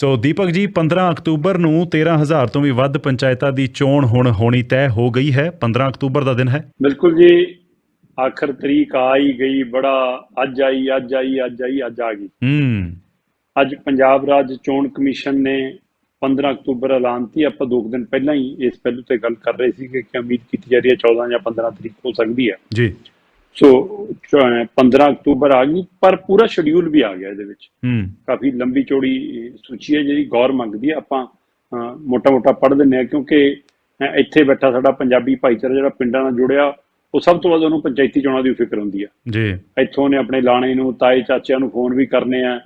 ਸੋ ਦੀਪਕ ਜੀ 15 ਅਕਤੂਬਰ ਨੂੰ 13000 ਤੋਂ ਵੀ ਵੱਧ ਪੰਚਾਇਤਾਂ ਦੀ ਚੋਣ ਹੁਣ ਹੋਣੀ ਤੈਅ ਹੋ ਗਈ ਹੈ। 15 ਅਕਤੂਬਰ ਦਾ ਦਿਨ ਹੈ। ਬਿਲਕੁਲ ਜੀ ਆਖਰ ਤਰੀਕ ਆ ਹੀ ਗਈ ਬੜਾ ਅੱਜ ਆਈ ਅੱਜ ਆਈ ਅੱਜ ਆਈ ਅੱਜ ਆ ਗਈ। ਹੂੰ। ਅੱਜ ਪੰਜਾਬ ਰਾਜ ਚੋਣ ਕਮਿਸ਼ਨ ਨੇ 15 ਅਕਤੂਬਰ ਐਲਾਨਤੀ ਆਪਾਂ ਦੋ ਦਿਨ ਪਹਿਲਾਂ ਹੀ ਇਸ ਪਹਿਲੂ ਤੇ ਗੱਲ ਕਰ ਰਹੇ ਸੀ ਕਿ ਕਿ ਉਮੀਦ ਕੀਤੀ ਜਾ ਰਹੀ ਹੈ 14 ਜਾਂ 15 ਤਰੀਕ ਹੋ ਸਕਦੀ ਹੈ। ਜੀ। ਸੋ ਚ- 15 ਅਕਤੂਬਰ ਆ ਗਈ ਪਰ ਪੂਰਾ ਸ਼ਡਿਊਲ ਵੀ ਆ ਗਿਆ ਇਹਦੇ ਵਿੱਚ। ਹੂੰ। ਕਾਫੀ ਲੰਬੀ ਚੌੜੀ ਸੂਚੀ ਹੈ ਜਿਹੜੀ ਗੌਰ ਮੰਗਦੀ ਹੈ। ਆਪਾਂ ਮੋਟਾ ਮੋਟਾ ਪੜ੍ਹ ਦਿੰਨੇ ਆ ਕਿਉਂਕਿ ਇੱਥੇ ਬੈਠਾ ਸਾਡਾ ਪੰਜਾਬੀ ਭਾਈਚਾਰਾ ਜਿਹੜਾ ਪਿੰਡਾਂ ਨਾਲ ਜੁੜਿਆ ਉਹ ਸਭ ਤੋਂ ਵੱਧ ਉਹਨੂੰ ਪੰਚਾਇਤੀ ਚੋਣਾਂ ਦੀ ਫਿਕਰ ਹੁੰਦੀ ਆ। ਜੀ। ਇੱਥੋਂ ਨੇ ਆਪਣੇ ਲਾਣੇ ਨੂੰ ਤਾਏ ਚਾਚਿਆਂ ਨੂੰ ਫੋਨ ਵੀ ਕਰਨੇ ਆ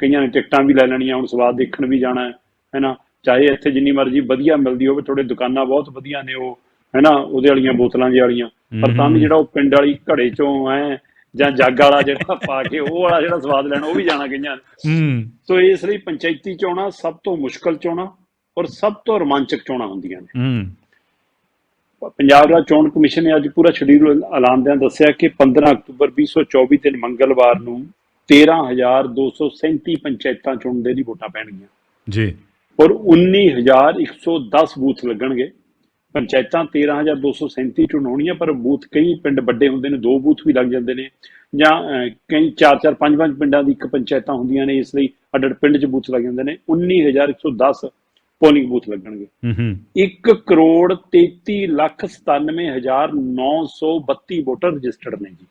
ਕਈਆਂ ਨੇ ਟਿਕਟਾਂ ਵੀ ਲੈ ਲੈਣੀਆਂ ਹੁਣ ਸਵਾਦ ਦੇਖਣ ਵੀ ਜਾਣਾ ਹੈ ਹੈਨਾ ਚਾਹੇ ਇੱਥੇ ਜਿੰਨੀ ਮਰਜ਼ੀ ਵਧੀਆ ਮਿਲਦੀ ਹੋਵੇ ਥੋੜੇ ਦੁਕਾਨਾਂ ਬਹੁਤ ਵਧੀਆ ਨੇ ਉਹ ਹੈਨਾ ਉਹਦੇ ਵਾਲੀਆਂ ਬੋਤਲਾਂ ਜਿਹੀ ਵਾਲੀਆਂ। ਪਰ ਤਾਂ ਵੀ ਜਿਹੜਾ ਉਹ ਪਿੰਡ ਵਾਲੀ ਘੜੇ ਚੋਂ ਐ ਜਾਂ ਜੱਗ ਵਾਲਾ ਜਿਹੜਾ ਪਾ ਕੇ ਉਹ ਵਾਲਾ ਜਿਹੜਾ ਸਵਾਦ ਲੈਣਾ ਉਹ ਵੀ ਜਾਣਾ ਕਈਆਂ ਨੇ ਹੂੰ। ਸੋ ਇਸ ਲਈ ਪੰਚਾਇਤੀ ਚੋਣਾਂ ਸਭ ਤੋਂ ਮੁਸ਼ਕਲ ਚੋਣਾਂ ਔਰ ਸਭ ਤੋਂ ਰੋਮਾਂਚਕ ਚੋਣਾਂ ਹੁੰਦੀਆਂ ਨੇ। ਹੂੰ। ਪੰਜਾਬ ਰਾਜ ਚੋਣ ਕਮਿਸ਼ਨ ਨੇ ਅੱਜ ਪੂਰਾ ਸ਼ਡਿਊਲ ਐਲਾਨਦਿਆਂ ਦੱਸਿਆ ਕਿ 15 ਅਕਤੂਬਰ 2024 ਦਿਨ ਮੰਗਲਵਾਰ ਨੂੰ 13237 ਪੰਚਾਇਤਾਂ ਚੁਣਦੇ ਦੀ ਵੋਟਾਂ ਪੈਣਗੀਆਂ। ਜੀ। ਔਰ 19110 ਬੂਥ ਲੱਗਣਗੇ। ਪੰਚਾਇਤਾਂ 13237 ਚੁਣਾਉਣੀਆਂ ਪਰ ਬੂਥ ਕਈ ਪਿੰਡ ਵੱਡੇ ਹੁੰਦੇ ਨੇ ਦੋ ਬੂਥ ਵੀ ਲੱਗ ਜਾਂਦੇ ਨੇ। ਜਾਂ ਕਈ 4-4 5-5 ਪਿੰਡਾਂ ਦੀ ਇੱਕ ਪੰਚਾਇਤਾਂ ਹੁੰਦੀਆਂ ਨੇ ਇਸ ਲਈ ਅੱਡ-ਅੱਡ ਪਿੰਡ 'ਚ ਬੂਥ ਲੱਗ ਜਾਂਦੇ ਨੇ। 19110 ਪੋਲਿੰਗ ਬੂਥ ਲੱਗਣਗੇ। ਹੂੰ ਹੂੰ। 1 ਕਰੋੜ 33 ਲੱਖ 97932 ਵੋਟਰ ਰਜਿਸਟਰਡ ਨੇ ਜੀ।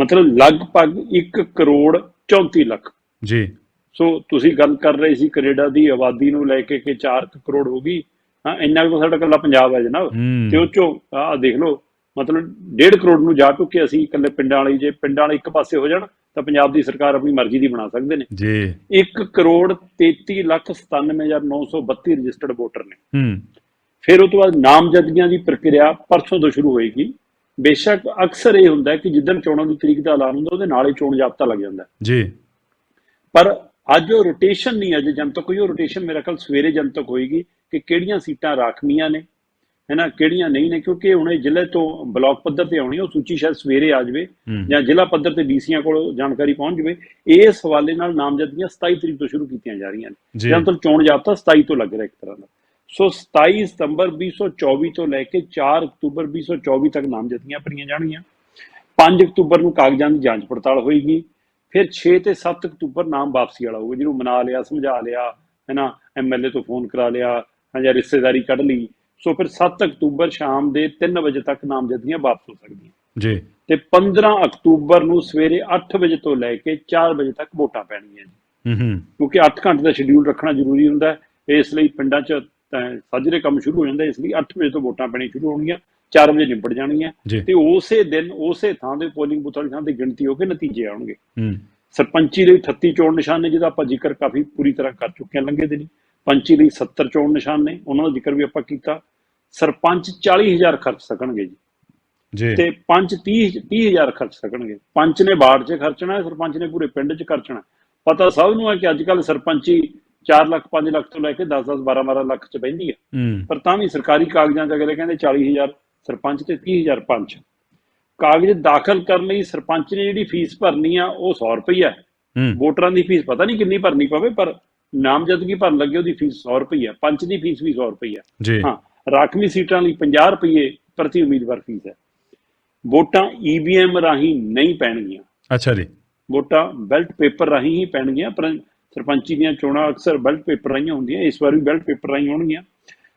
ਮਤਲਬ ਲਗਭਗ 1 ਕਰੋੜ 34 ਲੱਖ। ਜੀ। ਸੋ ਤੁਸੀਂ ਗੱਲ ਕਰ ਰਹੇ ਸੀ ਕੈਨੇਡਾ ਦੀ ਆਬਾਦੀ ਨੂੰ ਲੈ ਕੇ ਕਿ 4 ਕਰੋੜ ਹੋ ਗਈ। ਹਾਂ ਇੰਨਾ ਕੁ ਸਾਡਾ ਇਕੱਲਾ ਪੰਜਾਬ ਹੈ ਜਨਾਬ। ਤੇ ਉਹ ਚੋਂ ਆਹ ਦੇਖ ਲਓ ਮਤਲਬ 1.5 ਕਰੋੜ ਨੂੰ ਜਾ ਚੁੱਕੇ ਅਸੀਂ ਇਕੱਲੇ ਪਿੰਡਾਂ ਵਾਲੀ ਜੇ ਪਿੰਡਾਂ ਵਾਲੇ ਇੱਕ ਪਾਸੇ ਹੋ ਜਾਣ ਤਾਂ ਪੰਜਾਬ ਦੀ ਸਰਕਾਰ ਆਪਣੀ ਮਰਜ਼ੀ ਦੀ ਬਣਾ ਸਕਦੇ ਨੇ। ਜੀ। 1 ਕਰੋੜ 33 ਲੱਖ 97932 ਰਜਿਸਟਰਡ ਵੋਟਰ ਨੇ। ਹੂੰ। ਫਿਰ ਉਹ ਤੋਂ ਬਾਅਦ ਨਾਮਜ਼ਦਗੀਆਂ ਦੀ ਪ੍ਰਕਿਰਿਆ ਪਰਸੋਂ ਤੋਂ ਸ਼ੁਰੂ ਹੋਏਗੀ। ਬੇਸ਼ੱਕ ਅਕਸਰ ਇਹ ਹੁੰਦਾ ਹੈ ਕਿ ਜਿੱਦਣ ਚੋਣਾਂ ਦੀ ਤਰੀਕ ਦਾ ਐਲਾਨ ਹੁੰਦਾ ਉਹਦੇ ਨਾਲ ਹੀ ਚੋਣ ਜਾਬਤਾ ਲੱਗ ਜਾਂਦਾ। ਜੀ। ਪਰ ਅੱਜ ਉਹ ਰੋਟੇਸ਼ਨ ਨਹੀਂ ਅਜੇ ਜਨਤਕ ਹੋਈ ਉਹ ਰੋਟੇਸ਼ਨ ਮੇਰਾ ਖਿਆਲ ਸਵੇਰੇ ਜਨਤਕ ਹੋਏਗੀ। ਕਿ ਕਿਹੜੀਆਂ ਸੀਟਾਂ ਰਾਖਵੀਆਂ ਨੇ ਹੈਨਾ ਕਿਹੜੀਆਂ ਨਹੀਂ ਨੇ ਕਿਉਂਕਿ ਹੁਣ ਇਹ ਜ਼ਿਲ੍ਹੇ ਤੋਂ ਬਲਾਕ ਪੱਧਰ ਤੇ ਆਉਣੀ ਉਹ ਸੂਚੀ ਸ਼ਾਇਦ ਸਵੇਰੇ ਆ ਜਾਵੇ। ਜਾਂ ਜ਼ਿਲ੍ਹਾ ਪੱਧਰ ਤੇ ਡੀਸੀਆਂ ਕੋਲ ਜਾਣਕਾਰੀ ਪਹੁੰਚ ਜਾਵੇ ਇਸ ਹਵਾਲੇ ਨਾਲ ਨਾਮਜ਼ਦਗੀਆਂ 27 ਤਰੀਕ ਤੋਂ ਸ਼ੁਰੂ ਕੀਤੀਆਂ ਜਾ ਰਹੀਆਂ ਨੇ ਜੀ। ਤਾਂ ਚੋਣ ਜਾਬਤਾ 27 ਤੋਂ ਲੱਗ ਰਿਹਾ ਇੱਕ ਤਰ੍ਹਾਂ ਦਾ ਸੋ 27 ਸਤੰਬਰ 2024 ਤੋਂ ਲੈ ਕੇ 4 ਅਕਤੂਬਰ 2024 ਤੱਕ ਨਾਮਜ਼ਦਗੀਆਂ ਭਰੀਆਂ ਜਾਣਗੀਆਂ 5 ਅਕਤੂਬਰ ਨੂੰ ਕਾਗਜ਼ਾਂ ਦੀ ਜਾਂਚ ਪੜਤਾਲ ਹੋਏਗੀ ਫਿਰ 6 ਤੇ 7 ਅਕਤੂਬਰ ਨਾਮ ਵਾਪਸੀ ਵਾਲਾ ਹੋਊਗਾ ਜਿਹਨੂੰ ਮਨਾ ਲਿਆ ਸਮਝਾ ਲਿਆ ਹੈਨਾ ਐਮਐਲਏ ਤੋਂ ਫੋਨ ਕਰਾ ਲਿਆ ਜਾਂ ਰਿਸ਼ਤੇਦਾਰੀ ਕੱਢ ਲਈ ਸੋ ਫਿਰ 7 ਅਕਤੂਬਰ ਸ਼ਾਮ ਦੇ 3 ਵਜੇ ਤੱਕ ਨਾਮਜ਼ਦਗੀਆਂ ਵਾਪਸ ਹੋ ਸਕਦੀਆਂ। ਜੀ। ਤੇ 15 ਅਕਤੂਬਰ ਨੂੰ ਸਵੇਰੇ 8 ਵਜੇ ਤੋਂ ਲੈ ਕੇ 4 ਵਜੇ ਤੱਕ ਵੋਟਾਂ ਪੈਣਗੀਆਂ ਜੀ। ਹੂੰ ਹੂੰ। ਕਿਉਂਕਿ 8 ਘੰਟੇ ਦਾ ਸ਼ਡਿਊਲ ਰੱਖਣਾ ਜ਼ਰੂਰੀ ਹੁੰਦਾ ਹੈ। ਇਸ ਲਈ ਪਿੰਡਾਂ 'ਚ ਸਾਜਰੇ ਕੰਮ ਸ਼ੁਰੂ ਹੋ ਜਾਂਦਾ ਇਸ ਲਈ 8 ਵਜੇ ਤੋਂ ਵੋਟਾਂ ਪੈਣੀ ਸ਼ੁਰੂ ਹੋਣਗੀਆਂ 4 ਵਜੇ ਨਿਬੜ ਜਾਣਗੀਆਂ। ਤੇ ਉਸੇ ਦਿਨ ਉਸੇ ਥਾਂ ਦੇ ਪੋਲਿੰਗ ਬੂਥਾਂ ਦੀ ਥਾਂ ਤੇ ਗਿਣਤੀ ਹੋ ਕੇ ਨਤੀਜੇ ਆਉਣਗੇ। ਹੂੰ। ਸਰਪੰਚੀ ਲਈ 38 ਚੋਣ ਨਿਸ਼ਾਨ ਨੇ ਜਿਹਦਾ ਆਪਾਂ ਜ਼ਿਕਰ ਕਾਫੀ ਪੂਰੀ ਤਰ੍ਹਾਂ ਕਰ ਚੁੱਕੇ ਹਾਂ ਲੰਘੇ ਦਿਨੀ। ਪੰਚੀ ਲਈ 70 ਚੋਣ ਨਿਸ਼ਾਨ ਨੇ ਉਹਨਾਂ ਦਾ ਜ਼ਿਕਰ ਵੀ ਆਪਾਂ ਕੀਤਾ। ਸਰਪੰਚ 40000 ਖਰਚ ਸਕਣਗੇ ਜੀ। ਜੀ। ਤੇ ਪੰਚ 30 30000 ਖਰਚ ਸਕਣਗੇ। ਪੰਚ ਨੇ ਵਾਰਡ 'ਚ ਖਰਚਣਾ ਹੈ ਸਰਪੰਚ ਨੇ ਪੂਰੇ ਪਿੰਡ 'ਚ ਖਰਚਣਾ। ਪਤਾ ਸਭ ਨੂੰ ਹੈ ਕਿ ਅੱਜ ਕੱਲ ਸਰਪੰਚੀ 4 ਲੱਖ 5 ਲੱਖ ਤੋਂ ਲੈ ਕੇ 10 10 12 12 ਲੱਖ 'ਚ ਬੈਂਦੀ ਹੈ। ਪਰ ਤਾਂ ਵੀ ਸਰਕਾਰੀ ਕਾਗਜ਼ਾਂ 'ਚ ਅਗਲੇ ਕਹਿੰਦੇ 40000 ਸਰਪੰਚ ਤੇ 30000 ਪੰਚ। ਕਾਗਜ਼ ਦਾਖਲ ਕਰਨ ਲਈ ਸਰਪੰਚ ਨੇ ਜਿਹੜੀ ਫੀਸ ਭਰਨੀ ਆ ਉਹ 100 ਰੁਪਈਆ। ਹੂੰ। ਵੋਟਰਾਂ ਦੀ ਫੀਸ ਪਤਾ ਨਹੀਂ ਕਿੰਨੀ ਭਰਨੀ ਪਵੇ ਪਰ ਨਾਮਜ਼ਦਗੀ ਭਰਨ ਲੱਗੇ ਉਹਦੀ ਫੀਸ 100 ਰੁਪਈਆ ਪੰਚ ਦੀ ਫੀਸ ਵੀ 100 ਰੁਪਈਆ ਜੀ। ਹਾਂ ਰਾਖਵੀਂ ਸੀਟਾਂ ਲਈ 50 ਰੁਪਏ ਪ੍ਰਤੀ ਉਮੀਦਵਾਰ ਫੀਸ ਹੈ। ਵੋਟਾਂ ਈਵੀਐਮ ਰਾਹੀਂ ਨਹੀਂ ਪੈਣਗੀਆਂ। ਅੱਛਾ ਜੀ। ਵੋਟਾਂ ਬੈਲਟ ਪੇਪਰ ਰਾਹੀਂ ਹੀ ਪੈਣਗੀਆਂ ਪਰ ਸਰਪੰਚੀ ਦੀਆਂ ਚੋਣਾਂ ਅਕਸਰ ਬੈਲਟ ਪੇਪਰ ਰਾਹੀਂ ਹੁੰਦੀਆਂ ਇਸ ਵਾਰ ਵੀ ਬੈਲਟ ਪੇਪਰ ਰਾਹੀਂ ਹੋਣਗੀਆਂ।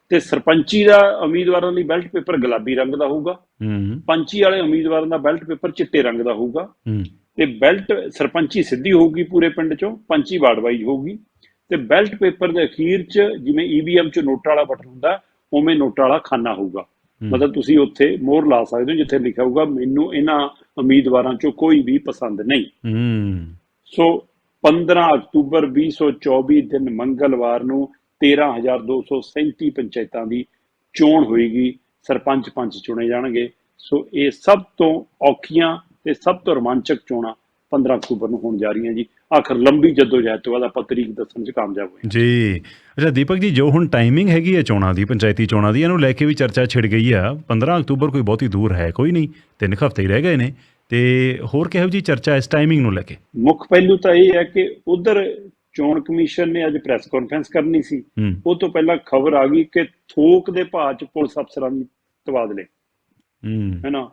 ਤੇ ਸਰਪੰਚੀ ਦਾ ਉਮੀਦਵਾਰਾਂ ਲਈ ਬੈਲਟ ਪੇਪਰ ਗੁਲਾਬੀ ਰੰਗ ਦਾ ਹੋਊਗਾ। ਹੂੰ। ਪੰਚੀ ਵਾਲੇ ਉਮੀਦਵਾਰਾਂ ਦਾ ਬੈਲਟ ਪੇਪਰ ਚਿੱਟੇ ਰੰਗ ਦਾ ਹੋਊਗਾ। ਹੂੰ। ਤੇ ਬੈਲਟ ਸਰਪੰਚੀ ਸਿੱਧੀ ਹੋਊਗੀ ਪੂਰੇ ਪਿੰਡ ਚੋਂ ਪੰਚੀ ਵਾਰਡ ਵਾਈਜ਼ ਹੋਊਗੀ। ਤੇ ਬੈਲਟ ਪੇਪਰ ਦੇ ਅਖੀਰ 'ਚ ਜਿਵੇਂ ਈਵੀਐਮ 'ਚ ਨੋਟਾਂ ਵਾਲਾ ਬਟਨ ਹੁੰਦਾ ਉਵੇਂ ਨੋਟਾਂ ਵਾਲਾ ਖਾਨਾ ਹੋਊਗਾ। ਮਤਲਬ ਤੁਸੀਂ ਉੱਥੇ ਮੋਹਰ ਲਾ ਸਕਦੇ ਹੋ ਜਿੱਥੇ ਲਿਖਿਆ ਹੋਊਗਾ ਮੈਨੂੰ ਇਹਨਾਂ ਉਮੀਦਵਾਰਾਂ 'ਚੋਂ ਕੋਈ ਵੀ ਪਸੰਦ ਨਹੀਂ। ਹੂੰ। ਸੋ 15 ਅਕਤੂਬਰ 2024 ਦਿਨ ਮੰਗਲਵਾਰ ਨੂੰ 13237 ਪੰਚਾਇਤਾਂ ਦੀ ਚੋਣ ਹੋਏਗੀ ਸਰਪੰਚ ਪੰਚ ਚੁਣੇ ਜਾਣਗੇ। ਸੋ ਇਹ ਸਭ ਤੋਂ ਔਖੀਆਂ ਤੇ ਸਭ ਤੋਂ ਰੋਮਾਂਚਕ ਚੋਣਾਂ 15 ਅਕਤੂਬਰ ਨੂੰ ਹੋਣ ਜਾ ਰਹੀਆਂ ਜੀ। ਆਖਰ ਲੰਬੀ ਜਦੋਜਹਿਦ ਤੋਂ ਬਾਅਦ ਆਪਾਂ ਤਰੀਕ ਦੱਸਣ 'ਚ ਕਾਮਯਾਬ ਹੋਏ ਜੀ। ਅੱਛਾ ਦੀਪਕ ਜੀ ਜੋ ਹੁਣ ਟਾਈਮਿੰਗ ਹੈਗੀ ਹੈ ਚੋਣਾਂ ਦੀ ਪੰਚਾਇਤੀ ਚੋਣਾਂ ਦੀ ਇਹਨੂੰ ਲੈ ਕੇ ਵੀ ਚਰਚਾ ਛਿੜ ਗਈ ਆ। 15 ਅਕਤੂਬਰ ਕੋਈ ਬਹੁਤੀ ਦੂਰ ਹੈ ਕੋਈ ਨਹੀਂ। ਤਿੰਨ ਹਫ਼ਤੇ ਹੀ ਰਹਿ ਗਏ ਨੇ। ਤੇ ਹੋਰ ਕਿਹੋ ਜੀ ਚਰਚਾ ਇਸ ਟਾਈਮਿੰਗ ਨੂੰ ਲੈ ਕੇ? ਮੁੱਖ ਪਹਿਲੂ ਤਾਂ ਇਹ ਹੈ ਕਿ ਉਧਰ ਚੋਣ ਕਮਿਸ਼ਨ ਨੇ ਅੱਜ ਪ੍ਰੈਸ ਕਾਨਫਰੰਸ ਕਰਨੀ ਸੀ। ਉਹ ਤੋਂ ਪਹਿਲਾਂ ਖਬਰ ਆ ਗਈ ਕਿ ਥੋਕ ਦੇ ਭਾਅ ਚ ਪੁਲਿਸ ਅਫਸਰਾਂ ਦੀ ਤਬਾਦਲੇ। ਹੂੰ। ਹੈ ਨਾ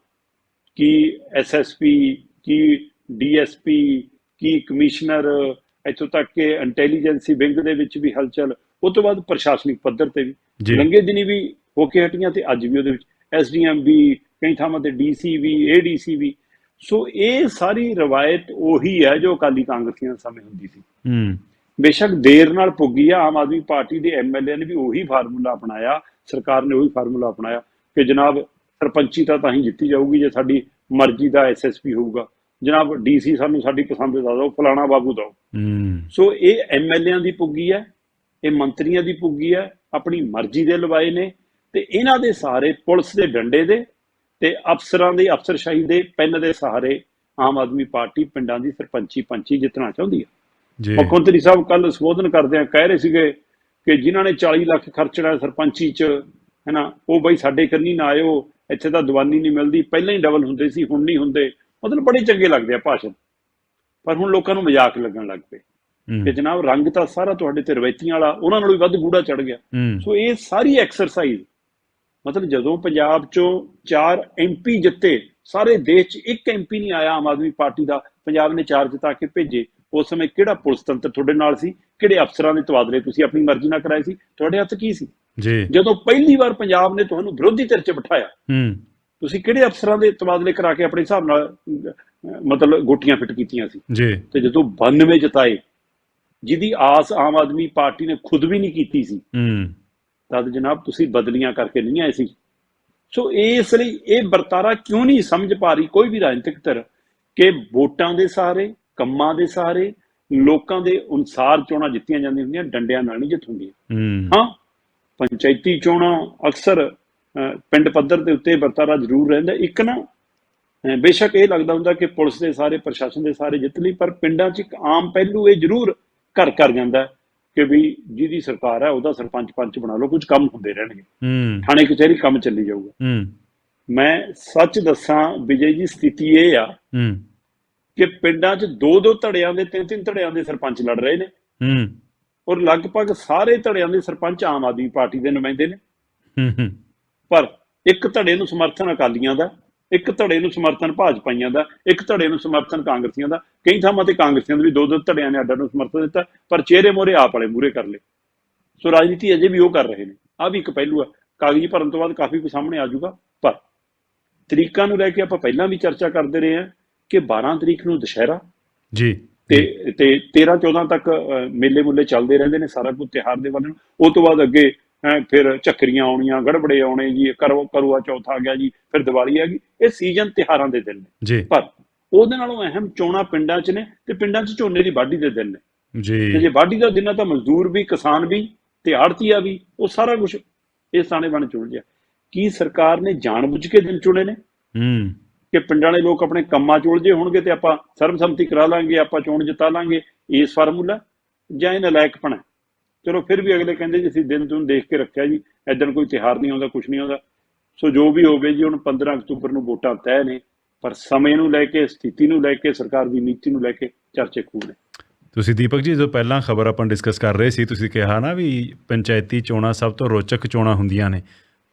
ਕੀ ਐਸਐਸਪੀ ਕੀ ਡੀਐਸਪੀ ਕੀ ਕਮਿਸ਼ਨਰ ਇੱਥੋਂ ਤੱਕ ਕਿ ਇੰਟੈਲੀਜੈਂਸੀ ਵਿੰਗ ਦੇ ਵਿੱਚ ਵੀ ਹਲਚਲ ਉਹ ਤੋਂ ਬਾਅਦ ਪ੍ਰਸ਼ਾਸਨਿਕ ਪੱਧਰ ਤੇ ਵੀ। ਲੰਗੇ ਦਿਨੀ ਵੀ ਹੋ ਕੇ ਹਟੀਆਂ ਤੇ ਅੱਜ ਵੀ ਉਹਦੇ ਵਿੱਚ ਐਸਡੀਐਮ ਵੀ ਕਈ ਥਾਵਾਂ ਤੇ ਡੀਸੀ ਵੀ ਏਡੀਸੀ ਵੀ। ਸੋ ਇਹ ਸਾਰੀ ਰਵਾਇਤ ਉਹੀ ਹੈ ਜੋ ਅਕਾਲੀ ਕਾਂਗਰਸੀਆਂ ਸਮੇਂ ਹੁੰਦੀ ਸੀ। ਹੂੰ। ਬੇਸ਼ੱਕ ਦੇਰ ਨਾਲ ਪੁੱਗੀ ਆ ਆਮ ਆਦਮੀ ਪਾਰਟੀ ਦੇ ਐਮਐਲਏ ਨੇ ਵੀ ਉਹੀ ਫਾਰਮੂਲਾ ਅਪਣਾਇਆ ਸਰਕਾਰ ਨੇ ਉਹੀ ਫਾਰਮੂਲਾ ਅਪਣਾਇਆ ਕਿ ਜਨਾਬ ਸਰਪੰਚੀ ਤਾਂ ਤਾਂ ਹੀ ਜਿੱਤੀ ਜਾਊਗੀ ਜੇ ਸਾਡੀ ਮਰਜ਼ੀ ਦਾ ਐਸਐਸਪੀ ਹੋਊਗਾ। ਜਨਾਬ ਡੀਸੀ ਸਾਨੂੰ ਸਾਡੀ ਪਸੰਦ ਦਾ ਦਿਓ ਫਲਾਣਾ ਬਾਬੂ ਦਿਓ। ਸੋ ਇਹ ਐਮਐਲਏਆਂ ਦੀ ਪੁੱਗੀ ਹੈ ਇਹ ਮੰਤਰੀਆਂ ਦੀ ਪੁੱਗੀ ਹੈ ਆਪਣੀ ਮਰਜ਼ੀ ਦੇ ਲਵਾਏ ਨੇ ਤੇ ਇਹਨਾਂ ਦੇ ਸਾਰੇ ਪੁਲਿਸ ਦੇ ਡੰਡੇ ਦੇ ਤੇ ਅਫਸਰਾਂ ਦੀ ਅਫਸਰਸ਼ਾਹੀ ਦੇ ਪੈਨ ਦੇ ਸਹਾਰੇ ਆਮ ਆਦਮੀ ਪਾਰਟੀ ਪਿੰਡਾਂ ਦੀ ਸਰਪੰਚੀ ਪੰਚੀ ਜਿੱਤਣਾ ਚਾਹੁੰਦੀ ਹੈ। ਜੀ। ਮੁੱਖ ਮੰਤਰੀ ਸਾਹਿਬ ਕੱਲ ਸੰਬੋਧਨ ਕਰਦਿਆਂ ਕਹਿ ਰਹੇ ਸੀਗੇ ਕਿ ਜਿਨ੍ਹਾਂ ਨੇ 40 ਲੱਖ ਖਰਚਣਾ ਸਰਪੰਚੀ 'ਚ ਹੈਨਾ ਉਹ ਬਈ ਸਾਡੇ ਕੰਨੀ ਨਾ ਆਇਓ ਇੱਥੇ ਤਾਂ ਦੀਵਾਨੀ ਨਹੀਂ ਮਿਲਦੀ ਪਹਿਲਾਂ ਹੀ ਡਬਲ ਹੁੰਦੇ ਸੀ ਹੁਣ ਨਹੀਂ ਹੁੰਦੇ। ਮਤਲਬ ਬੜੇ ਚੰਗੇ ਲੱਗਦੇ ਆ ਭਾਸ਼ਣ। ਪਰ ਹੁਣ ਲੋਕਾਂ ਨੂੰ ਮਜ਼ਾਕ ਲੱਗਣ ਲੱਗ ਪਏ ਕਿ ਜਨਾਬ ਰੰਗ ਤਾਂ ਸਾਰਾ ਤੁਹਾਡੇ ਤੇ ਰਵਾਇਤੀਆਂ ਵਾਲਾ ਉਹਨਾਂ ਨਾਲੋਂ ਵੀ ਵੱਧ ਗੂੜਾ ਚੜ ਗਿਆ। ਸੋ ਇਹ ਸਾਰੀ ਐਕਸਰਸਾਈਜ਼ ਮਤਲਬ ਜਦੋਂ ਪੰਜਾਬ ਚੋਂ ਚਾਰ ਐਮਪੀ ਜਿੱਤੇ ਸਾਰੇ ਦੇਸ਼ 'ਚ ਇੱਕ ਐਮਪੀ ਨਹੀਂ ਆਇਆ ਆਮ ਆਦਮੀ ਪਾਰਟੀ ਦਾ ਪੰਜਾਬ ਨੇ ਚਾਰ ਜਿਤਾ ਕੇ ਭੇਜੇ ਉਸ ਸਮੇਂ ਕਿਹੜਾ ਪੁਲਿਸ ਤੰਤਰ ਤੁਹਾਡੇ ਨਾਲ ਸੀ? ਕਿਹੜੇ ਅਫਸਰਾਂ ਦੇ ਤਬਾਦਲੇ ਤੁਸੀਂ ਆਪਣੀ ਮਰਜ਼ੀ ਨਾਲ ਕਰਾਏ ਸੀ? ਤੁਹਾਡੇ ਹੱਥ ਕੀ ਸੀ? ਜੀ। ਜਦੋਂ ਪਹਿਲੀ ਵਾਰ ਪੰਜਾਬ ਨੇ ਤੁਹਾਨੂੰ ਵਿਰੋਧੀ ਧਿਰ 'ਚ ਬਿਠਾਇਆ ਹੂੰ। ਤੁਸੀਂ ਕਿਹੜੇ ਅਫਸਰਾਂ ਦੇ ਤਬਾਦਲੇ ਕਰਾ ਕੇ ਆਪਣੇ ਹਿਸਾਬ ਨਾਲ ਮਤਲਬ ਗੋਟੀਆਂ ਫਿੱਟ ਕੀਤੀਆਂ ਸੀ? ਜੀ। ਤੇ ਜਦੋਂ 92 ਜਿਤਾਏ ਜਿਹਦੀ ਆਸ ਆਮ ਆਦਮੀ ਪਾਰਟੀ ਨੇ ਖੁਦ ਵੀ ਨਹੀਂ ਕੀਤੀ ਸੀ। ਹੂੰ। ਤਦ ਜਨਾਬ ਤੁਸੀਂ ਬਦਲੀਆਂ ਕਰਕੇ ਨਹੀਂ ਆਏ ਸੀ। ਸੋ ਇਸ ਲਈ ਇਹ ਵਰਤਾਰਾ ਕਿਉਂ ਨਹੀਂ ਸਮਝ ਪਾ ਰਹੀ ਕੋਈ ਵੀ ਰਾਜਨੀਤਿਕ ਧਿਰ ਕਿ ਵੋਟਾਂ ਦੇ ਸਹਾਰੇ ਕੰਮਾਂ ਦੇ ਸਹਾਰੇ ਲੋਕਾਂ ਦੇ ਅਨੁਸਾਰ ਚੋਣਾਂ ਜਿੱਤੀਆਂ ਜਾਂਦੀਆਂ ਹੁੰਦੀਆਂ ਡੰਡਿਆਂ ਨਾਲ ਨਹੀਂ ਜਿੱਤ ਹੁੰਦੀਆਂ। ਹੂੰ ਪੰਚਾਇਤੀ ਚੋਣਾਂ ਅਕਸਰ ਪਿੰਡ ਪੱਧਰ ਦੇ ਉੱਤੇ ਵਰਤਾਰਾ ਜ਼ਰੂਰ ਰਹਿੰਦਾ ਇੱਕ ਨਾ ਬੇਸ਼ੱਕ ਇਹ ਲੱਗਦਾ ਹੁੰਦਾ ਕਿ ਪੁਲਿਸ ਦੇ ਸਾਰੇ ਪ੍ਰਸ਼ਾਸਨ ਦੇ ਸਾਰੇ ਜਿੱਤ ਲਈ ਪਰ ਪਿੰਡਾਂ 'ਚ ਇੱਕ ਆਮ ਪਹਿਲੂ ਇਹ ਜ਼ਰੂਰ ਘਰ ਕਰ ਜਾਂਦਾ ਕਿ ਵੀ ਜਿਹਦੀ ਸਰਕਾਰ ਹੈ ਉਹਦਾ ਸਰਪੰਚ ਪੰਚ ਬਣਾ ਲਓ ਕੁਝ ਕੰਮ ਹੁੰਦੇ ਰਹਿਣਗੇ। ਥਾਣੇ ਕਚਹਿਰੀ ਕੰਮ ਚੱਲੀ ਜਾਊਗਾ। ਮੈਂ ਸੱਚ ਦੱਸਾਂ ਵਿਜੇ ਜੀ ਸਥਿਤੀ ਇਹ ਆ ਕਿ ਪਿੰਡਾਂ 'ਚ ਦੋ ਦੋ ਧੜਿਆਂ ਦੇ ਤਿੰਨ ਤਿੰਨ ਧੜਿਆਂ ਦੇ ਸਰਪੰਚ ਲੜ ਰਹੇ ਨੇ। ਹੂੰ। ਔਰ ਲਗਭਗ ਸਾਰੇ ਧੜਿਆਂ ਦੇ ਸਰਪੰਚ ਆਮ ਆਦਮੀ ਪਾਰਟੀ ਦੇ ਨੁਮਾਇੰਦੇ ਨੇ। ਹੂੰ ਹੂੰ। ਪਰ ਇੱਕ ਧੜੇ ਨੂੰ ਸਮਰਥਨ ਅਕਾਲੀਆਂ ਦਾ ਇੱਕ ਧੜੇ ਨੂੰ ਸਮਰਥਨ ਭਾਜਪਾਈਆਂ ਦਾ ਇੱਕ ਧੜੇ ਨੂੰ ਸਮਰਥਨ ਕਾਂਗਰਸੀਆਂ ਦਾ। ਕਈ ਥਾਵਾਂ ਤੇ ਕਾਂਗਰਸੀਆਂ ਦੇ ਵੀ ਦੋ ਦੋ ਧੜਿਆਂ ਨੇ ਅੱਡਾਂ ਨੂੰ ਸਮਰਥਨ ਦਿੱਤਾ ਪਰ ਚਿਹਰੇ ਮੋਰੇ ਆਪ ਵਾਲੇ ਮੂਰੇ ਕਰ ਲਏ। ਸੋ ਰਾਜਨੀਤੀ ਅਜੇ ਵੀ ਉਹ ਕਰ ਰਹੇ ਨੇ। ਆ ਵੀ ਇੱਕ ਪਹਿਲੂ ਆ। ਕਾਗਜ਼ੀ ਭਰਨ ਤੋਂ ਬਾਅਦ ਕਾਫੀ ਕੁਝ ਸਾਹਮਣੇ ਆ ਜਾਊਗਾ ਪਰ ਤਰੀਕਾਂ ਨੂੰ ਲੈ ਕੇ ਆਪਾਂ ਪਹਿਲਾਂ ਵੀ ਚਰਚਾ ਕਰਦੇ ਰਹੇ ਹਾਂ ਕਿ 12 ਤਰੀਕ ਨੂੰ ਦੁਸ਼ਹਿਰਾ ਜੀ। ਤੇ ਤੇ 13 14 ਤੱਕ ਮੇਲੇ ਮੁੱਲੇ ਚੱਲਦੇ ਰਹਿੰਦੇ ਨੇ ਸਾਰਾ ਕੁਝ ਤਿਹਾਰ ਦੇ ਵੱਲ ਨੂੰ। ਉਹ ਤੋਂ ਬਾਅਦ ਅੱਗੇ ਫਿਰ ਚੱਕਰੀਆਂ ਆਉਣੀਆਂ ਗੜਬੜੇ ਆਉਣੇ ਜੀ ਕਰੋ ਕਰੂਆ ਚੌਥ ਆ ਗਿਆ ਜੀ ਫਿਰ ਦੀਵਾਲੀ ਆ ਗਈ। ਇਹ ਸੀਜ਼ਨ ਤਿਹਾਰਾਂ ਦੇ ਦਿਨ ਨੇ। ਪਰ ਉਹਦੇ ਨਾਲੋਂ ਅਹਿਮ ਚੋਣਾਂ ਪਿੰਡਾਂ 'ਚ ਨੇ ਤੇ ਪਿੰਡਾਂ 'ਚ ਝੋਨੇ ਦੀ ਵਾਢੀ ਦੇ ਦਿਨ ਨੇ। ਤੇ ਜੀ ਜੇ ਵਾਢੀ ਦਾ ਦਿਨ ਆ ਤਾਂ ਮਜ਼ਦੂਰ ਵੀ ਕਿਸਾਨ ਵੀ ਤੇ ਆੜਤੀਆ ਵੀ ਉਹ ਸਾਰਾ ਕੁਝ ਇਸ ਥਾਣੇ ਬਣ ਚੁਣ ਗਿਆ। ਕੀ ਸਰਕਾਰ ਨੇ ਜਾਣਬੁੱਝ ਕੇ ਦਿਨ ਚੁਣੇ ਨੇ? ਹੂੰ। ਕਿ ਪਿੰਡਾਂ ਵਾਲੇ ਲੋਕ ਆਪਣੇ ਕੰਮਾਂ 'ਚ ਉਲਝੇ ਹੋਣਗੇ ਤੇ ਆਪਾਂ ਸਰਬਸੰਮਤੀ ਕਰਾ ਲਾਂਗੇ ਆਪਾਂ ਚੋਣ ਜਿਤਾ ਲਾਂਗੇ ਇਸ ਫਾਰਮੂਲਾ ਜਾਂ ਇਹ ਨਲਾਇਕਪਣਾ ਚਲੋ ਫਿਰ ਵੀ ਅਗਲੇ ਕਹਿੰਦੇ ਜੀ ਅਸੀਂ ਦਿਨ ਤੋਂ ਦੇਖ ਕੇ ਰੱਖਿਆ ਜੀ ਐਦਣ ਕੋਈ ਤਿਹਾਰ ਨਹੀਂ ਆਉਂਦਾ ਕੁਝ ਨਹੀਂ ਆਉਂਦਾ। ਸੋ ਜੋ ਵੀ ਹੋਵੇ ਜੀ, ਹੁਣ 15 ਅਕਤੂਬਰ ਨੂੰ ਵੋਟਾਂ ਤੈਅ ਨੇ, ਪਰ ਸਮੇਂ ਨੂੰ ਲੈ ਕੇ, ਸਥਿਤੀ ਨੂੰ ਲੈ ਕੇ, ਸਰਕਾਰ ਦੀ ਨੀਤੀ ਨੂੰ ਲੈ ਕੇ ਚਰਚੇ ਖੂਬ ਨੇ। ਤੁਸੀਂ ਦੀਪਕ ਜੀ ਜੋ ਪਹਿਲਾਂ ਖਬਰ ਆਪਾਂ ਡਿਸਕਸ ਕਰ ਰਹੇ ਸੀ, ਤੁਸੀਂ ਕਿਹਾ ਨਾ ਵੀ ਪੰਚਾਇਤੀ ਚੋਣਾਂ ਸਭ ਤੋਂ ਰੋਚਕ ਚੋਣਾਂ ਹੁੰਦੀਆਂ ਨੇ।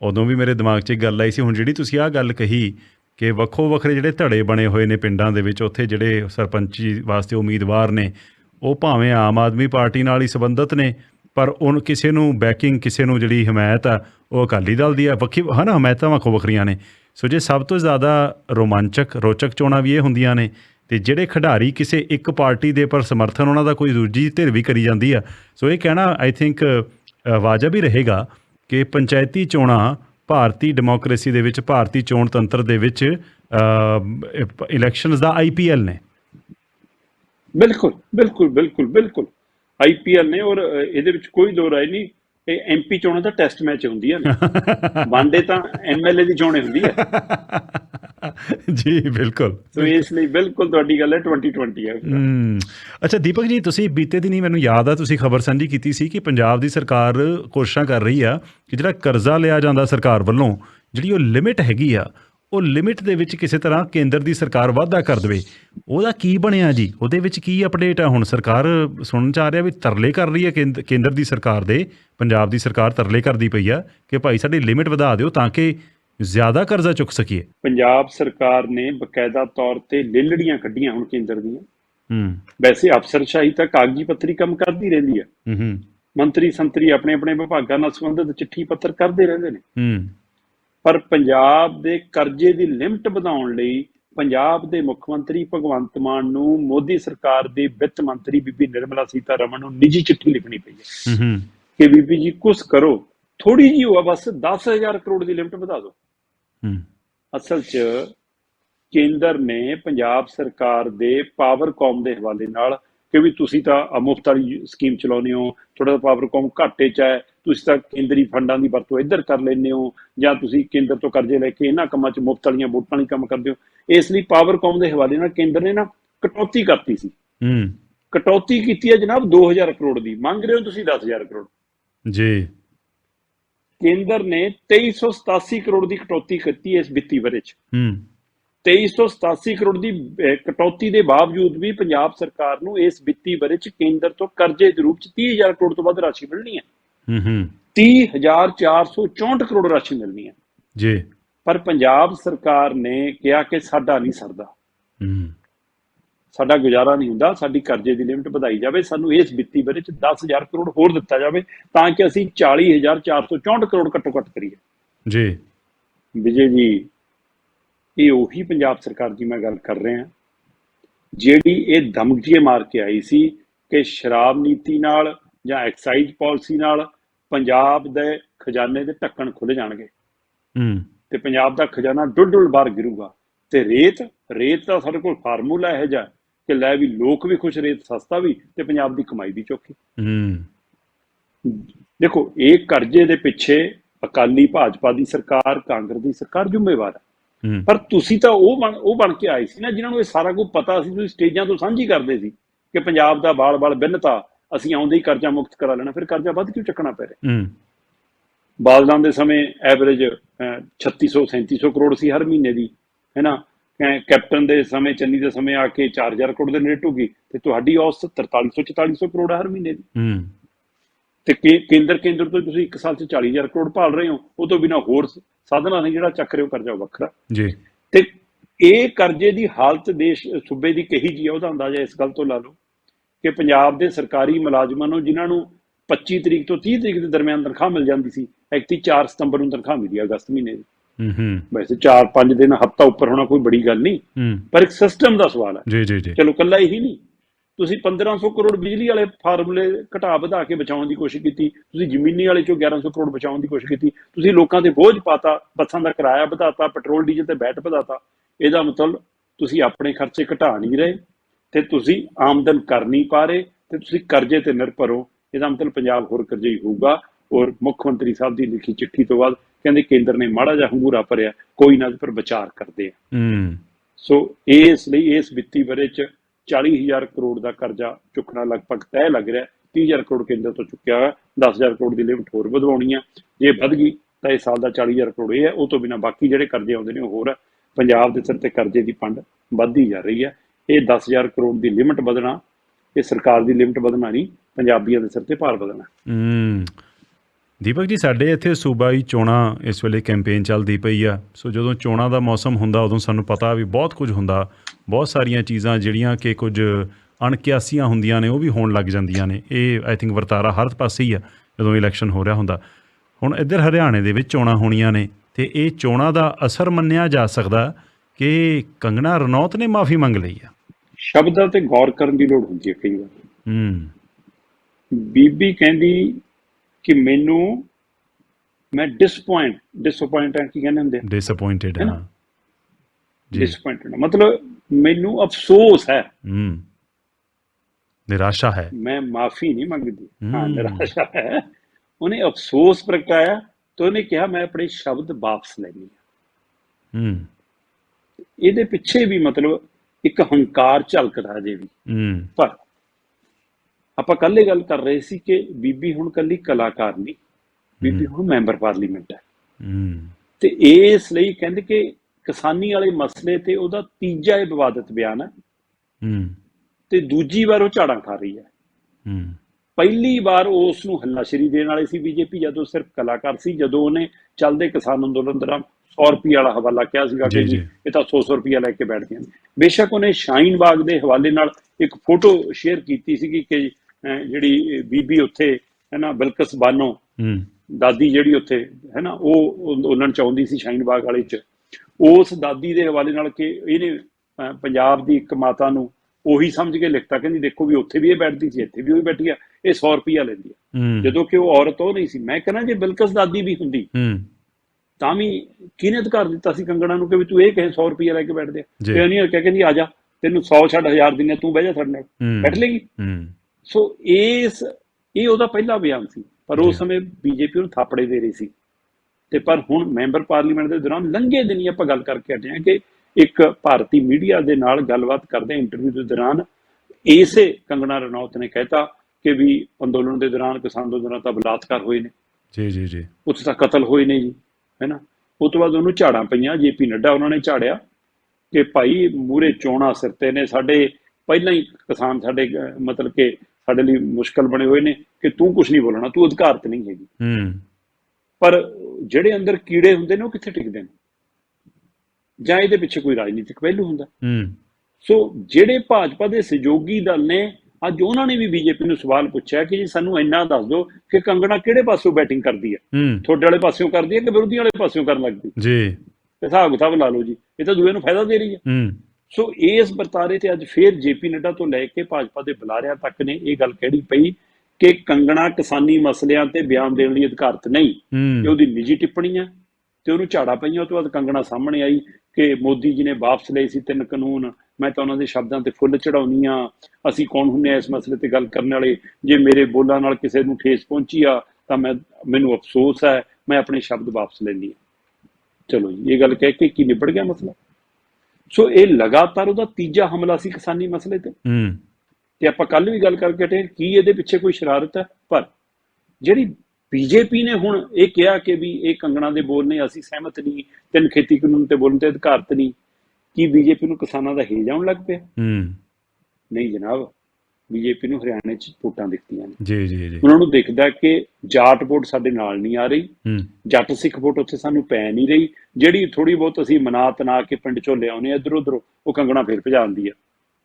ਉਦੋਂ ਵੀ ਮੇਰੇ ਦਿਮਾਗ 'ਚ ਇੱਕ ਗੱਲ ਆਈ ਸੀ, ਹੁਣ ਜਿਹੜੀ ਤੁਸੀਂ ਆਹ ਗੱਲ ਕਹੀ ਕਿ ਵੱਖੋ ਵੱਖਰੇ ਜਿਹੜੇ ਧੜੇ ਬਣੇ ਹੋਏ ਨੇ ਪਿੰਡਾਂ ਦੇ ਵਿੱਚ, ਉੱਥੇ ਜਿਹੜੇ ਸਰਪੰਚੀ ਵਾਸਤੇ ਉਮੀਦਵਾਰ ਨੇ, ਉਹ ਭਾਵੇਂ ਆਮ ਆਦਮੀ ਪਾਰਟੀ ਨਾਲ ਹੀ ਸੰਬੰਧਿਤ ਨੇ ਪਰ ਉਹਨ ਕਿਸੇ ਨੂੰ ਬੈਕਿੰਗ ਕਿਸੇ ਨੂੰ ਜਿਹੜੀ ਹਮਾਇਤ ਆ, ਉਹ ਅਕਾਲੀ ਦਲ ਦੀ ਆ। ਵੱਖੀ ਹਨਾ, ਹਮਾਇਤਾਂ ਵੱਖੋ ਵੱਖਰੀਆਂ ਨੇ। ਸੋ ਜੇ ਸਭ ਤੋਂ ਜ਼ਿਆਦਾ ਰੋਮਾਂਚਕ, ਰੋਚਕ ਚੋਣਾਂ ਵੀ ਇਹ ਹੁੰਦੀਆਂ ਨੇ, ਤੇ ਜਿਹੜੇ ਖਿਡਾਰੀ ਕਿਸੇ ਇੱਕ ਪਾਰਟੀ ਦੇ ਪਰ ਸਮਰਥਨ, ਉਹਨਾਂ ਦਾ ਕੋਈ ਦੂਜੀ ਧਿਰ ਵੀ ਕਰੀ ਜਾਂਦੀ ਆ। ਸੋ ਇਹ ਕਹਿਣਾ ਆਈ ਥਿੰਕ ਵਾਜਬ ਹੀ ਰਹੇਗਾ ਕਿ ਪੰਚਾਇਤੀ ਚੋਣਾਂ ਭਾਰਤੀ ਡੈਮੋਕ੍ਰੇਸੀ ਦੇ ਵਿੱਚ, ਭਾਰਤੀ ਚੋਣ ਤੰਤਰ ਦੇ ਵਿੱਚ ਇਲੈਕਸ਼ਨਸ ਦਾ ਆਈਪੀਐਲ ਨੇ। ਬਿਲਕੁਲ ਬਿਲਕੁਲ ਬਿਲਕੁਲ ਬਿਲਕੁਲ। ਆਈਪੀਐਲ ਨੇ ਔਰ ਇਹਦੇ ਵਿੱਚ ਕੋਈ ਦੋ ਰਾਏ ਨਹੀਂ। ਇਹ ਐਮਪੀ ਚੋਣਾਂ ਤਾਂ ਟੈਸਟ ਮੈਚ ਹੁੰਦੀਆਂ ਨੇ। ਵਨਡੇ ਤਾਂ ਐਮਐਲਏ ਦੀ ਚੋਣੇ ਹੁੰਦੀ ਹੈ। ਜੀ ਬਿਲਕੁਲ। ਸੋ ਇਸ ਲਈ ਬਿਲਕੁਲ ਤੁਹਾਡੀ ਗੱਲ ਹੈ 2020 ਹੈ। ਅੱਛਾ ਦੀਪਕ ਜੀ ਤੁਸੀਂ ਬੀਤੇ ਦਿਨੀ ਮੈਨੂੰ ਯਾਦ ਆ ਤੁਸੀਂ ਖਬਰ ਸਾਂਝੀ ਕੀਤੀ ਸੀ ਕਿ ਪੰਜਾਬ ਦੀ ਸਰਕਾਰ ਕੋਸ਼ਿਸ਼ਾਂ ਕਰ ਰਹੀ ਆ ਕਿ ਜਿਹੜਾ ਕਰਜ਼ਾ ਲਿਆ ਜਾਂਦਾ ਸਰਕਾਰ ਵੱਲੋਂ ਜਿਹੜੀ ਉਹ ਲਿਮਿਟ ਹੈਗੀ ਆ ਉਹ ਲਿਮਿਟ ਦੇ ਵਿੱਚ ਕਿਸੇ ਤਰ੍ਹਾਂ ਕੇਂਦਰ ਦੀ ਸਰਕਾਰ ਵਾਅਦਾ ਕਰ ਦੇਵੇ। ਉਹਦਾ ਕੀ ਬਣਿਆ ਜੀ? ਉਹਦੇ ਵਿੱਚ ਕੀ ਅਪਡੇਟ ਆ ਹੁਣ? ਸਰਕਾਰ ਸੁਣਨ ਚ ਆ ਰਿਹਾ ਵੀ ਤਰਲੇ ਕਰ ਰਹੀ ਹੈ ਕੇਂਦ- ਕੇਂਦਰ ਦੀ ਸਰਕਾਰ ਦੇ ਪੰਜਾਬ ਦੀ ਸਰਕਾਰ ਤਰਲੇ ਕਰਦੀ ਪਈ ਆ ਕਿ ਭਾਈ ਸਾਡੀ ਲਿਮਿਟ ਵਧਾ ਦਿਓ ਤਾਂ ਕਿ ਜ਼ਿਆਦਾ ਕਰਜ਼ਾ ਚੁੱਕ ਸਕੀਏ। ਪੰਜਾਬ ਸਰਕਾਰ ਨੇ ਬਕਾਇਦਾ ਤੌਰ ਤੇ ਲੇਲੜੀਆਂ ਕੱਢੀਆਂ ਹੁਣ ਕੇਂਦਰ ਦੀਆਂ। ਹੂੰ। ਵੈਸੇ ਅਫਸਰਸ਼ਾਹੀ ਤਾਂ ਕਾਗਜ਼ੀ ਪੱਤਰੀ ਕੰਮ ਕਰਦੀ ਰਹਿੰਦੀ ਹੂੰ ਹੂੰ। ਮੰਤਰੀ ਸੰਤਰੀ ਆਪਣੇ ਆਪਣੇ ਵਿਭਾਗਾਂ ਨਾਲ ਸੰਬੰਧਿਤ ਚਿੱਠੀ ਪੱਤਰ ਕਰਦੇ ਰਹਿੰਦੇ ਨੇ। ਹੂੰ। ਪਰ ਪੰਜਾਬ ਦੇ ਕਰਜ਼ੇ ਦੀ ਲਿਮਟ ਵਧਾਉਣ ਲਈ ਪੰਜਾਬ ਦੇ ਮੁੱਖ ਮੰਤਰੀ ਭਗਵੰਤ ਮਾਨ ਨੂੰ ਮੋਦੀ ਸਰਕਾਰ ਦੇ ਵਿੱਤ ਮੰਤਰੀ ਬੀਬੀ ਨਿਰਮਲਾ ਸੀਤਾਰਮਨ ਨੂੰ ਨਿੱਜੀ ਚਿੱਠੀ ਲਿਖਣੀ ਪਈ ਹੈ। ਹੂੰ ਕਿ ਬੀਬੀ ਜੀ ਕੁਛ ਕਰੋ। ਥੋੜੀ ਜੀ ਹੋਆ ਬਸ 10000 ਕਰੋੜ ਦੀ ਲਿਮਟ ਵਧਾ ਦਿਓ ਹੂੰ। ਅਸਲ 'ਚ ਕੇਂਦਰ ਨੇ ਪੰਜਾਬ ਸਰਕਾਰ ਦੇ ਪਾਵਰਕਾਮ ਦੇ ਹਵਾਲੇ ਨਾਲ ਕਿ ਵੀ ਤੁਸੀਂ ਤਾਂ ਮੁਫਤ ਵਾਲੀ ਸਕੀਮ ਚਲਾਉਂਦੇ ਹੋ ਤੁਹਾਡਾ ਪਾਵਰਕਾਮ ਘਾਟੇ 'ਚ ਹੈ ਤੁਸੀਂ ਤਾਂ ਕੇਂਦਰੀ ਫੰਡਾਂ ਦੀ ਵਰਤੋਂ ਇੱਧਰ ਕਰ ਲੈਂਦੇ ਹੋ ਜਾਂ ਤੁਸੀਂ ਕੇਂਦਰ ਤੋਂ ਕਰਜ਼ੇ ਲੈ ਕੇ ਇਹਨਾਂ ਕੰਮਾਂ 'ਚ ਮੁਫਤ ਵਾਲੀਆਂ ਵੋਟਾਂ ਲਈ ਕੰਮ ਕਰਦੇ ਹੋ। ਇਸ ਲਈ ਪਾਵਰਕਾਮ ਦੇ ਹਵਾਲੇ ਨਾਲ ਕੇਂਦਰ ਨੇ ਨਾ ਕਟੌਤੀ ਕਰਤੀ ਸੀ। ਹੂੰ। ਕਟੌਤੀ ਕੀਤੀ ਹੈ ਜਨਾਬ 2000 ਕਰੋੜ ਦੀ। ਮੰਗ ਰਹੇ ਹੋ ਤੁਸੀਂ 10000 ਕਰੋੜ। ਜੀ। ਕੇਂਦਰ ਨੇ 2387 ਕਰੋੜ ਦੀ ਕਟੌਤੀ ਕੀਤੀ ਇਸ ਵਿੱਤੀ ਵਰ੍ਹੇ 'ਚ। ਹੂੰ। 2387 ਕਰੋੜ ਦੀ ਕਟੌਤੀ ਦੇ ਬਾਵਜੂਦ ਵੀ ਪੰਜਾਬ ਸਰਕਾਰ ਨੂੰ ਇਸ ਵਿੱਤੀ ਵਰ੍ਹੇ 'ਚ ਕੇਂਦਰ ਤੋਂ ਕਰਜ਼ੇ ਦੇ ਰੂਪ 'ਚ 30000 ਕਰੋੜ ਤੋਂ ਵੱਧ ਰਾਸ਼ੀ ਮਿਲਣੀ ਹੈ। ਹੂੰ ਹੂੰ। 30464 ਕਰੋੜ ਰਾਸ਼ੀ ਮਿਲਣੀ ਹੈ। ਜੀ। ਪਰ ਪੰਜਾਬ ਸਰਕਾਰ ਨੇ ਕਿਹਾ ਕਿ ਸਾਡਾ ਨਹੀਂ ਸਰਦਾ। ਹੂੰ। ਸਾਡਾ ਗੁਜ਼ਾਰਾ ਨਹੀਂ ਹੁੰਦਾ ਸਾਡੀ ਕਰਜ਼ੇ ਦੀ ਲਿਮਟ ਵਧਾਈ ਜਾਵੇ ਸਾਨੂੰ ਇਸ ਵਿੱਤੀ ਵਰ੍ਹੇ 'ਚ 10000 ਕਰੋੜ ਹੋਰ ਦਿੱਤਾ ਜਾਵੇ ਤਾਂ ਕਿ ਅਸੀਂ 40464 ਕਰੋੜ ਘੱਟੋ ਘੱਟ ਕਰੀਏ। ਜੀ। ਵਿਜੇ ਜੀ ਇਹ ਉਹੀ ਪੰਜਾਬ ਸਰਕਾਰ ਦੀ ਮੈਂ ਗੱਲ ਕਰ ਰਿਹਾ ਜਿਹੜੀ ਇਹ ਧਮਕੀਏ ਮਾਰ ਕੇ ਆਈ ਸੀ ਕਿ ਸ਼ਰਾਬ ਨੀਤੀ ਨਾਲ ਜਾਂ ਐਕਸਾਈਜ਼ ਪਾਲਿਸੀ ਨਾਲ ਪੰਜਾਬ ਦੇ ਖਜ਼ਾਨੇ ਦੇ ਢੱਕਣ ਖੁੱਲ ਜਾਣਗੇ। ਹੂੰ। ਤੇ ਪੰਜਾਬ ਦਾ ਖਜ਼ਾਨਾ ਡੁੱਲ ਡੁੱਲ ਬਾਹਰ ਗਿਰੂਗਾ। ਤੇ ਰੇਤ ਰੇਤ ਦਾ ਸਾਡੇ ਕੋਲ ਫਾਰਮੂਲਾ ਇਹੋ ਜਿਹਾ ਕਿ ਲੈ ਵੀ ਲੋਕ ਵੀ ਖੁਸ਼ ਰੇਤ ਸਸਤਾ ਵੀ ਤੇ ਪੰਜਾਬ ਦੀ ਕਮਾਈ ਵੀ ਚੌਖੀ। ਹੂੰ। ਦੇਖੋ ਇਹ ਕਰਜ਼ੇ ਦੇ ਪਿੱਛੇ ਅਕਾਲੀ ਭਾਜਪਾ ਦੀ ਸਰਕਾਰ ਕਾਂਗਰਸ ਦੀ ਸਰਕਾਰ ਜ਼ਿੰਮੇਵਾਰ ਹੈ ਹੂੰ ਪਰ ਤੁਸੀਂ ਤਾਂ ਉਹ ਬਣ ਉਹ ਬਣ ਕੇ ਆਏ ਸੀ ਨਾ ਜਿਨ੍ਹਾਂ ਨੂੰ ਇਹ ਸਾਰਾ ਕੁਝ ਪਤਾ ਸੀ ਤੁਸੀਂ ਸਟੇਜਾਂ ਤੋਂ ਸਾਂਝੀ ਕਰਦੇ ਸੀ ਕਿ ਪੰਜਾਬ ਦਾ ਬਾਲ-ਬਾਲ ਬਿੰਨਤਾ ਅਸੀਂ ਆਉਂਦੇ ਹੀ ਕਰਜ਼ਾ ਮੁਕਤ ਕਰਾ ਲੈਣਾ ਫਿਰ ਕਰਜ਼ਾ ਵੱਧ ਕਿਉਂ ਚੱਕਣਾ ਪੈ ਰਿਹਾ? ਹੂੰ। ਬਾਦਲਾਂ ਦੇ ਸਮੇਂ ਐਵਰੇਜ 3600 3700 ਕਰੋੜ ਸੀ ਹਰ ਮਹੀਨੇ ਦੀ ਹੈਨਾ? ਕੈਪਟਨ ਦੇ ਸਮੇਂ ਚੰਨੀ ਦੇ ਸਮੇਂ ਆ ਕੇ 4000 ਕਰੋੜ ਦੇ ਨੇੜੇ ਢੁੱਕੀ ਤੇ ਤੁਹਾਡੀ ਔਸਤ 4300 4400 ਕਰੋੜ ਹੈ ਹਰ ਮਹੀਨੇ ਦੀ। ਹੂੰ। ਤੇ ਕੇਂਦਰ ਕੇਂਦਰ ਤੋਂ ਤੁਸੀਂ ਇੱਕ ਸਾਲ 'ਚ 40000 ਕਰੋੜ ਭਾਲ ਰਹੇ ਹੋ ਉਹ ਤੋਂ ਬਿਨਾ ਹੋਰ ਸਾਧਨਾਂ ਨੇ ਜਿਹੜਾ ਚੱਕ ਰਹੇ ਹੋ ਕਰਜ਼ਾ ਵੱਖਰਾ। ਜੀ। ਤੇ ਇਹ ਕਰਜ਼ੇ ਦੀ ਹਾਲਤ ਦੇਸ਼ ਸੂਬੇ ਦੀ ਕਹੀ ਜੀ ਉਹਦਾ ਅੰਦਾਜ਼ਾ ਇਸ ਗੱਲ ਤੋਂ ਲਾ ਲਓ ਕਿ ਪੰਜਾਬ ਦੇ ਸਰਕਾਰੀ ਮੁਲਾਜ਼ਮਾਂ ਨੂੰ ਜਿਨ੍ਹਾਂ ਨੂੰ 25 ਤਰੀਕ ਤੋਂ 30 ਤਰੀਕ ਦੇ ਦਰਮਿਆਨ ਤਨਖਾਹ ਮਿਲ ਜਾਂਦੀ ਸੀ ਐਕਤੀ 4 ਸਤੰਬਰ ਨੂੰ ਤਨਖਾਹ ਮਿਲੀ ਅਗਸਤ ਮਹੀਨੇ ਦੀ। ਹੂੰ ਹੂੰ। ਵੈਸੇ 4-5 ਦਿਨ ਹਫਤਾ ਉੱਪਰ ਹੋਣਾ ਕੋਈ ਬੜੀ ਗੱਲ ਨਹੀਂ ਪਰ ਇੱਕ ਸਿਸਟਮ ਦਾ ਸਵਾਲ ਹੈ ਜੀ ਜੀ ਜੀ। ਚਲੋ ਕੱਲਾ ਇਹੀ ਨਹੀਂ। ਤੁਸੀਂ 1500 ਕਰੋੜ ਬਿਜਲੀ ਵਾਲੇ ਫਾਰਮੂਲੇ ਘਟਾ ਵਧਾ ਕੇ ਬਚਾਉਣ ਦੀ ਕੋਸ਼ਿਸ਼ ਕੀਤੀ ਤੁਸੀਂ ਜ਼ਮੀਨੀ ਵਾਲੇ ਚੋਂ 1100 ਕਰੋੜ ਬਚਾਉਣ ਦੀ ਕੋਸ਼ਿਸ਼ ਕੀਤੀ ਤੁਸੀਂ ਲੋਕਾਂ ਤੇ ਬੋਝ ਪਾਤਾ ਬੱਸਾਂ ਦਾ ਕਿਰਾਇਆ ਵਧਾਤਾ ਪੈਟਰੋਲ ਡੀਜ਼ਲ ਤੇ ਬੈਟ ਵਧਾਤਾ ਇਹਦਾ ਮਤਲਬ ਤੁਸੀਂ ਆਪਣੇ ਖਰਚੇ ਘਟਾ ਨਹੀਂ ਰਹੇ ਤੇ ਤੁਸੀਂ ਆਮਦਨ ਕਰ ਨਹੀਂ ਪਾ ਰਹੇ ਤੇ ਤੁਸੀਂ ਕਰਜ਼ੇ ਤੇ ਨਿਰਭਰ ਹੋ ਇਹਦਾ ਮਤਲਬ ਪੰਜਾਬ ਹੋਰ ਕਰਜ਼ਈ ਹੋਊਗਾ ਔਰ ਮੁੱਖ ਮੰਤਰੀ ਸਾਹਿਬ ਦੀ ਲਿਖੀ ਚਿੱਠੀ ਤੋਂ ਬਾਅਦ ਕਹਿੰਦੇ ਕੇਂਦਰ ਨੇ ਮਾੜਾ ਜਿਹਾ ਹੰਗੂਰਾ ਭਰਿਆ ਕੋਈ ਨਾ ਇਹਦੇ ਪਰ ਵਿਚਾਰ ਕਰਦੇ ਆ। ਹੂੰ। ਸੋ ਇਸ ਲਈ ਇਸ ਵਿੱਤੀ ਵਰ੍ਹੇ ਚ 40000 ਕਰੋੜ ਦਾ ਕਰਜ਼ਾ ਚੁੱਕਣਾ ਲਗਭਗ ਤੈਅ ਲੱਗ ਰਿਹਾ 30000 ਕਰੋੜ ਕੇਂਦਰ ਤੋਂ ਚੁੱਕਿਆ ਹੋਇਆ 10000 ਕਰੋੜ ਦੀ ਲਿਮਟ ਹੋਰ ਵਧਵਾਉਣੀ ਆ ਜੇ ਵੱਧ ਗਈ ਤਾਂ ਇਸ ਸਾਲ ਦਾ 40000 ਕਰੋੜ ਇਹ ਹੈ, ਉਹ ਤੋਂ ਬਿਨਾ ਬਾਕੀ ਜਿਹੜੇ ਕਰਜ਼ੇ ਆਉਂਦੇ ਨੇ ਉਹ ਹੋਰ ਆ ਪੰਜਾਬ ਦੇ ਸਿਰ ਤੇ ਕਰਜ਼ੇ ਦੀ ਪੰਡ ਵੱਧਦੀ ਜਾ ਰਹੀ ਹੈ। ਇਹ 10000 ਕਰੋੜ ਦੀ ਲਿਮਟ ਵਧਣਾ, ਇਹ ਸਰਕਾਰ ਦੀ ਲਿਮਟ ਵਧਣਾ ਨਹੀਂ, ਪੰਜਾਬੀਆਂ ਦੇ ਸਿਰ ਤੇ ਭਾਰ ਵਧਣਾ। ਹੂੰ। ਦੀਪਕ ਜੀ ਸਾਡੇ ਇੱਥੇ ਸੂਬਾਈ ਚੋਣਾਂ ਇਸ ਵੇਲੇ ਕੈਂਪੇਨ ਚੱਲਦੀ ਪਈ ਆ। ਸੋ ਜਦੋਂ ਚੋਣਾਂ ਦਾ ਮੌਸਮ ਹੁੰਦਾ ਉਦੋਂ ਸਾਨੂੰ ਪਤਾ ਵੀ ਬਹੁਤ ਕੁਝ ਹੁੰਦਾ। ਬਹੁਤ ਸਾਰੀਆਂ ਚੀਜ਼ਾਂ ਜਿਹੜੀਆਂ ਕਿ ਕੁਝ ਅਣਕਿਆਸੀਆਂ ਹੁੰਦੀਆਂ ਨੇ ਉਹ ਵੀ ਹੋਣ ਲੱਗ ਜਾਂਦੀਆਂ ਨੇ। ਇਹ ਆਈ ਥਿੰਕ ਵਰਤਾਰਾ ਹਰ ਪਾਸੇ ਹੀ ਆ ਜਦੋਂ ਇਲੈਕਸ਼ਨ ਹੋ ਰਿਹਾ ਹੁੰਦਾ। ਹੁਣ ਇੱਧਰ ਹਰਿਆਣੇ ਦੇ ਵਿੱਚ ਚੋਣਾਂ ਹੋਣੀਆਂ ਨੇ ਤੇ ਇਹ ਚੋਣਾਂ ਦਾ ਅਸਰ ਮੰਨਿਆ ਜਾ ਸਕਦਾ ਕਿ ਕੰਗਣਾ ਰਣੌਤ ਨੇ ਮਾਫੀ ਮੰਗ ਲਈ ਆ। ਸ਼ਬਦਾਂ ਤੇ ਗੌਰ ਕਰਨ ਦੀ ਲੋੜ ਹੁੰਦੀ ਹੈ ਕਈ ਵਾਰ। ਹੂੰ। ਬੀਬੀ ਕਹਿੰਦੀ ਕਿ ਮੈਨੂੰ ਮੈਂ ਡਿਸਪਾਇੰਟ ਡਿਸਪਾਇੰਟ ਕੀ ਕਹਿੰਦੇ ਹੁੰਦੇ ਡਿਸਪਾਇੰਟਡ ਹੈ ਡਿਸਪਾਇੰਟਡ ਮਤਲਬ ਮੈਨੂੰ ਅਫਸੋਸ ਹੈ। ਹੂੰ। ਨਿਰਾਸ਼ਾ ਹੈ। ਮੈਂ ਮਾਫੀ ਨਹੀਂ ਮੰਗਦੀ। ਹਾਂ। ਨਿਰਾਸ਼ਾ ਹੈ। ਉਹਨੇ ਅਫਸੋਸ ਪ੍ਰਗਟਾਇਆ ਤੇ ਉਹਨੇ ਕਿਹਾ ਮੈਂ ਆਪਣੇ ਸ਼ਬਦ ਵਾਪਸ ਲੈਣੀ ਹੂੰ। ਇਹਦੇ ਪਿੱਛੇ ਵੀ ਮਤਲਬ ਇੱਕ ਹੰਕਾਰ ਝਲਕਦਾ ਜੇ ਵੀ। ਹੂੰ। ਪਰ ਆਪਾਂ ਕੱਲ ਗੱਲ ਕਰ ਰਹੇ ਸੀ ਕਿ ਬੀਬੀ ਹੁਣ ਕੱਲੀ ਕਲਾਕਾਰ ਨਹੀਂ ਬੀਬੀ ਹੁਣ ਮੈਂਬਰ ਪਾਰਲੀਮੈਂਟ ਹੈ। ਤੇ ਇਸ ਲਈ ਕਹਿੰਦੇ ਕਿ ਕਿਸਾਨੀ ਵਾਲੇ ਮਸਲੇ ਤੇ ਉਹਦਾ ਤੀਜਾ ਇਹ ਵਿਵਾਦਿਤ ਬਿਆਨ ਹੈ। ਤੇ ਦੂਜੀ ਵਾਰ ਉਹ ਝਾੜਾਂ ਖਾ ਰਹੀ ਹੈ। ਪਹਿਲੀ ਵਾਰ ਉਸ ਨੂੰ ਹੱਲਾਸ਼ੇਰੀ ਦੇਣ ਵਾਲੇ ਸੀ ਬੀਜੇਪੀ ਜਦੋਂ ਸਿਰਫ ਕਲਾਕਾਰ ਸੀ ਜਦੋਂ ਉਹਨੇ ਚੱਲਦੇ ਕਿਸਾਨ ਅੰਦੋਲਨ ਦੌਰਾਨ 100 ਰੁਪਏ ਵਾਲਾ ਹਵਾਲਾ ਕਿਹਾ ਸੀਗਾ ਕਿ ਜੀ। ਇਹ ਤਾਂ 100 ਰੁਪਏ ਲੈ ਕੇ ਬੈਠਦੇ ਹਨ ਬੇਸ਼ੱਕ ਉਹਨੇ ਸ਼ਾਹੀਨ ਬਾਗ ਦੇ ਹਵਾਲੇ ਨਾਲ ਇੱਕ ਫੋਟੋ ਸ਼ੇਅਰ ਕੀਤੀ ਸੀਗੀ ਕਿ ਜਿਹੜੀ ਬੀਬੀ ਉੱਥੇ ਹੈ ਨਾ ਬਿਲਕਸ ਬਾਨੋ ਦਾਦੀ ਜਿਹੜੀ ਉੱਥੇ ਹੈ ਨਾ ਉਹ ਉਹ- ਉਹਨਾਂ ਨੂੰ ਚਾਹੁੰਦੀ ਸੀ ਸ਼ਾਹੀਨ ਬਾਗ ਵਾਲੇ ਚ। ਉਸ ਦਾਦੀ ਦੇ ਹਵਾਲੇ ਨਾਲ ਕਿ ਇਹਨੇ ਪੰਜਾਬ ਦੀ ਇੱਕ ਮਾਤਾ ਨੂੰ ਉਹੀ ਸਮਝ ਕੇ ਲਿਖਤਾ ਕਹਿੰਦੀ ਦੇਖੋ ਵੀ ਉੱਥੇ ਵੀ ਇਹ ਬੈਠਦੀ ਸੀ ਇੱਥੇ ਵੀ ਉਹੀ ਬੈਠੀ ਆ ਇਹ 100 ਰੁਪਿਆ ਲੈਂਦੀ ਆ। ਜਦੋਂ ਕਿ ਉਹ ਔਰਤ ਉਹ ਨਹੀਂ ਸੀ। ਮੈਂ ਕਹਿੰਦਾ ਜੇ ਬਿਲਕਸ ਦਾਦੀ ਵੀ ਹੁੰਦੀ ਹੂੰ। ਤਾਂ ਵੀ ਕਿਹਨੇ ਅਧਿਕਾਰ ਦਿੱਤਾ ਸੀ ਕੰਗਣਾ ਨੂੰ ਕਿ ਵੀ ਤੂੰ ਇਹ ਕਹੇ 100 ਰੁਪਿਆ ਲੈ ਕੇ ਬੈਠ ਦੇ ਜੀ। ਤੇ ਨਹੀਂ ਕਹਿ ਕਹਿੰਦੀ ਆ ਜਾ ਤੈਨੂੰ 100 ਛੱਡ 1000 ਦਿਨੇ ਤੂੰ ਬਹਿ ਜਾ ਸਾਡੇ ਨਾਲ। ਬੈਠ ਲੇਗੀ? ਹੂੰ। ਸੋ ਇਸ ਇਹ ਉਹਦਾ ਪਹਿਲਾ ਬਿਆਨ ਸੀ ਪਰ ਉਸ। ਸਮੇਂ ਬੀਜੇਪੀ ਨੂੰ ਥਾਪੜੇ ਦੇ ਰਹੀ ਸੀ। ਤੇ ਪਰ ਹੁਣ ਮੈਂਬਰ ਪਾਰਲੀਮੈਂਟ ਦੇ ਦੌਰਾਨ ਲੰਘੇ ਦਿਨੀ ਆਪਾਂ ਗੱਲ ਕਰਕੇ ਹਟੇ ਹਾਂ ਕਿ ਇੱਕ ਭਾਰਤੀ ਮੀਡੀਆ ਦੇ ਨਾਲ ਗੱਲਬਾਤ ਕਰਦੇ ਇੰਟਰਵਿਊ ਦੇ ਦੌਰਾਨ ਇਸੇ ਕੰਗਣਾ ਰਣੌਤ ਨੇ ਕਹਿਤਾ ਕਿ ਵੀ ਅੰਦੋਲਨ ਦੇ ਦੌਰਾਨ ਕਿਸਾਨ ਅੰਦੋਲਨ ਦੌਰਾਨ ਤਾਂ ਬਲਾਤਕਾਰ ਹੋਏ ਨੇ। ਜੀ ਜੀ ਜੀ। ਉੱਥੇ ਤਾਂ ਕਤਲ ਹੋਏ ਨੇ ਜੀ ਹੈਨਾ ਉਸ ਤੋਂ ਬਾਅਦ ਉਹਨੂੰ ਝਾੜਾਂ ਪਈਆਂ ਜੇਪੀ ਨੱਡਾ ਉਹਨਾਂ ਨੇ ਝਾੜਿਆ ਕਿ ਭਾਈ ਮੂਰੇ ਚੋਣਾ ਸਿਰ ਤੇ ਨੇ ਸਾਡੇ ਪਹਿਲਾਂ ਹੀ ਕਿਸਾਨ ਸਾਡੇ ਮਤਲਬ ਕਿ ਸਾਡੇ ਲਈ ਮੁਸ਼ਕਲ ਬਣੇ ਹੋਏ ਨੇ ਕਿ ਤੂੰ ਕੁਝ ਨਹੀਂ ਬੋਲਣਾ ਤੂੰ ਅਧਿਕਾਰਤ ਨਹੀਂ ਹੈਗੀ। ਹੂੰ। ਪਰ ਜਿਹੜੇ ਅੰਦਰ ਕੀੜੇ ਹੁੰਦੇ ਨੇ ਉਹ ਕਿੱਥੇ ਟਿਕਦੇ ਨੇ? ਜਾਂ ਇਹਦੇ ਪਿੱਛੇ ਕੋਈ ਰਾਜਨੀਤਿਕ ਪਹਿਲੂ ਹੁੰਦਾ? ਹੂੰ। ਸੋ ਜਿਹੜੇ ਭਾਜਪਾ ਦੇ ਸਹਿਯੋਗੀ ਦਲ ਨੇ ਅੱਜ ਉਹਨਾਂ ਨੇ ਵੀ ਬੀਜੇਪੀ ਨੂੰ ਸਵਾਲ ਪੁੱਛਿਆ ਕਿ ਜੀ ਸਾਨੂੰ ਇੰਨਾ ਦੱਸ ਦਿਓ ਕਿ ਕੰਗਣਾ ਕਿਹੜੇ ਪਾਸੋਂ ਬੈਟਿੰਗ ਕਰਦੀ ਹੈ। ਤੁਹਾਡੇ ਵਾਲੇ ਪਾਸਿਓਂ ਕਰਦੀ ਹੈ ਕਿ ਵਿਰੋਧੀ ਵਾਲੇ ਪਾਸਿਓਂ ਕਰਨ ਲੱਗਦੀ? ਜੀ। ਹਿਸਾਬ ਕਿਤਾਬ ਲਾ ਲਓ ਜੀ ਇਹ ਤਾਂ ਦੂਏ ਨੂੰ ਫਾਇਦਾ ਦੇ ਰਹੀ ਹੈ ਹੂੰ। ਸੋ ਇਸ ਵਰਤਾਰੇ ਤੇ ਅੱਜ ਫੇਰ ਜੇਪੀ ਨੱਡਾ ਤੋਂ ਲੈ ਕੇ ਭਾਜਪਾ ਦੇ ਬੁਲਾਰਿਆਂ ਤੱਕ ਨੇ ਇਹ ਗੱਲ ਕਹਿਣੀ ਪਈ ਕਿ ਕੰਗਣਾ ਕਿਸਾਨੀ ਮਸਲਿਆਂ ਤੇ ਬਿਆਨ ਦੇਣ ਲਈ ਅਧਿਕਾਰਤ ਨਹੀਂ ਹੂੰ। ਉਹਦੀ ਨਿੱਜੀ ਟਿੱਪਣੀ ਹੈ ਤੇ ਉਹਨੂੰ ਝਾੜਾ ਪਈਆਂ ਉਹ ਤੋਂ ਬਾਅਦ ਕੰਗਣਾ ਸਾਹਮਣੇ ਆਈ ਕਿ ਮੋਦੀ ਜੀ ਨੇ ਵਾਪਸ ਲਏ ਸੀ ਤਿੰਨ ਕਾਨੂੰਨ ਮੈਂ ਤਾਂ ਉਹਨਾਂ ਦੇ ਸ਼ਬਦਾਂ ਤੇ ਫੁੱਲ ਚੜਾਉਣੀ ਆ ਅਸੀਂ ਕੌਣ ਹੁੰਨੇ ਆ ਇਸ ਮਸਲੇ ਤੇ ਗੱਲ ਕਰਨ ਵਾਲੇ? ਜੇ ਮੇਰੇ ਬੋਲਾਂ ਨਾਲ ਕਿਸੇ ਨੂੰ ਠੇਸ ਪਹੁੰਚੀ ਆ ਤਾਂ ਮੈਂ ਮੈਨੂੰ ਅਫਸੋਸ ਹੈ ਮੈਂ ਆਪਣੇ ਸ਼ਬਦ ਵਾਪਸ ਲੈਂਦੀ ਹਾਂ। ਚਲੋ ਜੀ ਇਹ ਗੱਲ ਕਹਿ ਕੇ ਕੀ ਨਿਬੜ ਗਿਆ ਮਸਲਾ? ਸੋ ਇਹ ਲਗਾਤਾਰ ਉਹਦਾ ਤੀਜਾ ਹਮਲਾ ਸੀ ਕਿਸਾਨੀ ਮਸਲੇ ਤੇ। ਹੂੰ। ਤੇ ਆਪਾਂ ਕੱਲ ਵੀ ਗੱਲ ਕਰਕੇ ਹਟੇ ਕੀ ਇਹਦੇ ਪਿੱਛੇ ਕੋਈ ਸ਼ਰਾਰਤ ਹੈ? ਪਰ ਜਿਹੜੀ ਬੀਜੇਪੀ ਨੇ ਹੁਣ ਇਹ ਕਿਹਾ ਕਿ ਵੀ ਇਹ ਕੰਗਣਾ ਦੇ ਬੋਲ ਨੇ ਅਸੀਂ ਸਹਿਮਤ ਨਹੀਂ ਤਿੰਨ ਖੇਤੀ ਕਾਨੂੰਨ ਤੇ ਬੋਲਣ ਤੇ ਅਧਿਕਾਰਤ ਨਹੀਂ ਕੀ ਬੀਜੇਪੀ ਨੂੰ ਕਿਸਾਨਾਂ ਦਾ ਹੇਜ ਆਉਣ ਲੱਗ ਪਿਆ? ਹੂੰ। ਨਹੀਂ ਜਨਾਬ। ਬੀਜੇਪੀ ਨੂੰ ਹਰਿਆਣੇ 'ਚ ਵੋਟਾਂ ਦਿਖਤੀਆਂ ਨੇ। ਜੀ ਜੀ ਜੀ। ਉਹਨਾਂ ਨੂੰ ਦਿਖਦਾ ਕਿ ਜਾਟ ਵੋਟ ਸਾਡੇ ਨਾਲ ਨਹੀਂ ਆ ਰਹੀ। ਜੱਟ ਸਿੱਖ ਵੋਟ ਉੱਥੇ ਸਾਨੂੰ ਪੈ ਨਹੀਂ ਰਹੀ। ਜਿਹੜੀ ਥੋੜੀ ਬਹੁਤ ਅਸੀਂ ਮਨਾ ਤਨਾ ਕੇ ਪਿੰਡ ਚੋਂ ਲਿਆਉਨੇ ਇਧਰ ਉਧਰ ਉਹ ਕੰਗਣਾ ਫੇਰ ਭਜਾਉਂਦੀ ਆ।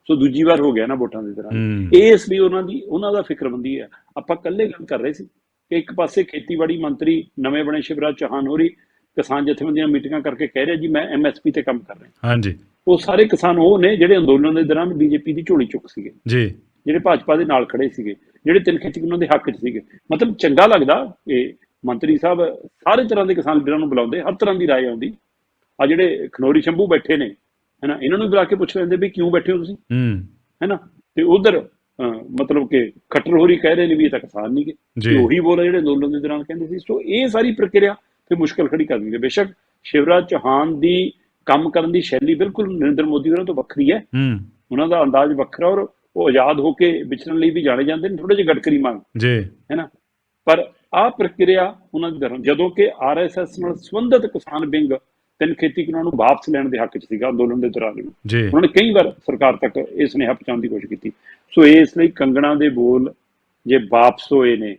ਸੋ ਦੂਜੀ ਵਾਰ ਹੋ ਗਿਆ ਨਾ ਵੋਟਾਂ ਦੇ ਦੌਰਾਨ ਇਸ ਲਈ ਉਹਨਾਂ ਦੀ ਉਹਨਾਂ ਦਾ ਫਿਕਰਮੰਦੀ ਹੈ ਆਪਾਂ ਇਕੱਲੇ ਗੱਲ ਕਰ ਰਹੇ ਸੀ ਕਿ ਇੱਕ ਪਾਸੇ ਖੇਤੀਬਾੜੀ ਮੰਤਰੀ ਨਵੇਂ ਬਣੇ ਸ਼ਿਵਰਾਜ ਚੌਹਾਨ ਹੋਰੀ ਕਿਸਾਨ ਜਥੇਬੰਦੀਆਂ ਮੀਟਿੰਗਾਂ ਕਰਕੇ ਕਹਿ ਰਹੇ ਜੀ ਮੈਂ ਐਮਐਸਪੀ ਤੇ ਕੰਮ ਕਰ ਰਿਹਾ ਹਾਂਜੀ। ਉਹ ਸਾਰੇ ਕਿਸਾਨ ਉਹ ਨੇ ਜਿਹੜੇ ਅੰਦੋਲਨ ਦੇ ਦੌਰਾਨ ਬੀਜੇਪੀ ਦੀ ਝੋਲੀ ਚੁੱਕ ਸੀਗੇ। ਜੀ। ਜਿਹੜੇ ਭਾਜਪਾ ਦੇ ਨਾਲ ਖੜੇ ਸੀਗੇ ਜਿਹੜੇ ਤਿੰਨ ਖੇਤੀ ਉਹਨਾਂ ਦੇ ਹੱਕ 'ਚ ਸੀਗੇ। ਮਤਲਬ ਚੰਗਾ ਲੱਗਦਾ ਇਹ ਮੰਤਰੀ ਸਾਹਿਬ ਸਾਰੇ ਤਰ੍ਹਾਂ ਦੇ ਕਿਸਾਨ ਵੀਰਾਂ ਨੂੰ ਬੁਲਾਉਂਦੇ ਹਰ ਤਰ੍ਹਾਂ ਦੀ ਰਾਏ ਆਉਂਦੀ। ਆ ਜਿਹੜੇ ਖਨੋਰੀ ਸ਼ੰਭੂ ਬੈਠੇ ਨੇ ਹੈਨਾ ਇਹਨਾਂ ਨੂੰ ਬੁਲਾ ਕੇ ਪੁੱਛ ਲੈਂਦੇ ਵੀ ਕਿਉਂ ਬੈਠੇ ਹੋ ਤੁਸੀਂ? ਹੂੰ। ਹੈਨਾ ਤੇ ਉਧਰ ਮਤਲਬ ਕਿ ਖੱਟਰ ਹੋਰੀ ਕਹਿ ਰਹੇ ਨੇ ਵੀ ਇਹ ਤਾਂ ਕਿਸਾਨ ਨਹੀਂ। ਤੇ ਉਹੀ ਬੋਲ ਜਿਹੜੇ ਅੰਦੋਲਨ ਦੇ ਦੌਰਾਨ ਕਹਿੰਦੇ ਸੀ। ਸੋ ਇਹ ਸਾਰੀ ਪ੍ਰਕਿਰਿਆ ਤੇ ਮੁਸ਼ਕਲ ਖੜੀ ਕਰ ਦਿੰਦੀ ਹੈ। ਬੇਸ਼ੱਕ ਸ਼ਿਵਰਾਜ ਚੌਹਾਨ ਦੀ ਕੰਮ ਕਰਨ ਦੀ ਸ਼ੈਲੀ ਬਿਲਕੁਲ ਨਰਿੰਦਰ ਮੋਦੀ ਹੋਰਾਂ ਤੋਂ ਵੱਖਰੀ ਹੈ। ਹੂੰ। ਉਹਨਾਂ ਦਾ ਅੰਦਾਜ਼ ਵੱਖਰਾ ਔਰ ਉਹ ਆਜ਼ਾਦ ਹੋ ਕੇ ਵਿਚਰਨ ਲਈ ਵੀ ਜਾਣੇ ਜਾਂਦੇ ਨੇ ਥੋੜੇ ਜਿਹੇ ਗਟਕਰੀ ਮੰਗ ਜੀ। ਹੈਨਾ ਪਰ ਆਹ ਪ੍ਰਕਿਰਿਆ ਉਹਨਾਂ ਦੀ ਦੌਰਾਨ ਜਦੋਂ ਕਿ ਆਰਐਸਐਸ ਨਾਲ ਸੰਬੰਧਿਤ ਕਿਸਾਨ ਵਿੰਗ ਤਿੰਨ ਖੇਤੀ ਕਾਨੂੰਨਾਂ ਨੂੰ ਵਾਪਸ ਲੈਣ ਦੇ ਹੱਕ 'ਚ ਸੀਗਾ ਅੰਦੋਲਨ ਦੇ ਦੌਰਾਨ ਜੀ। ਉਹਨਾਂ ਨੇ ਕਈ ਵਾਰ ਸਰਕਾਰ ਤੱਕ ਇਹ ਸੁਨੇਹਾ ਪਹੁੰਚਾਉਣ ਦੀ ਕੋਸ਼ਿਸ਼ ਕੀਤੀ। ਸੋ ਇਸ ਲਈ ਕੰਗਣਾ ਦੇ ਬੋਲ ਜੇ ਵਾਪਸ ਹੋਏ ਨੇ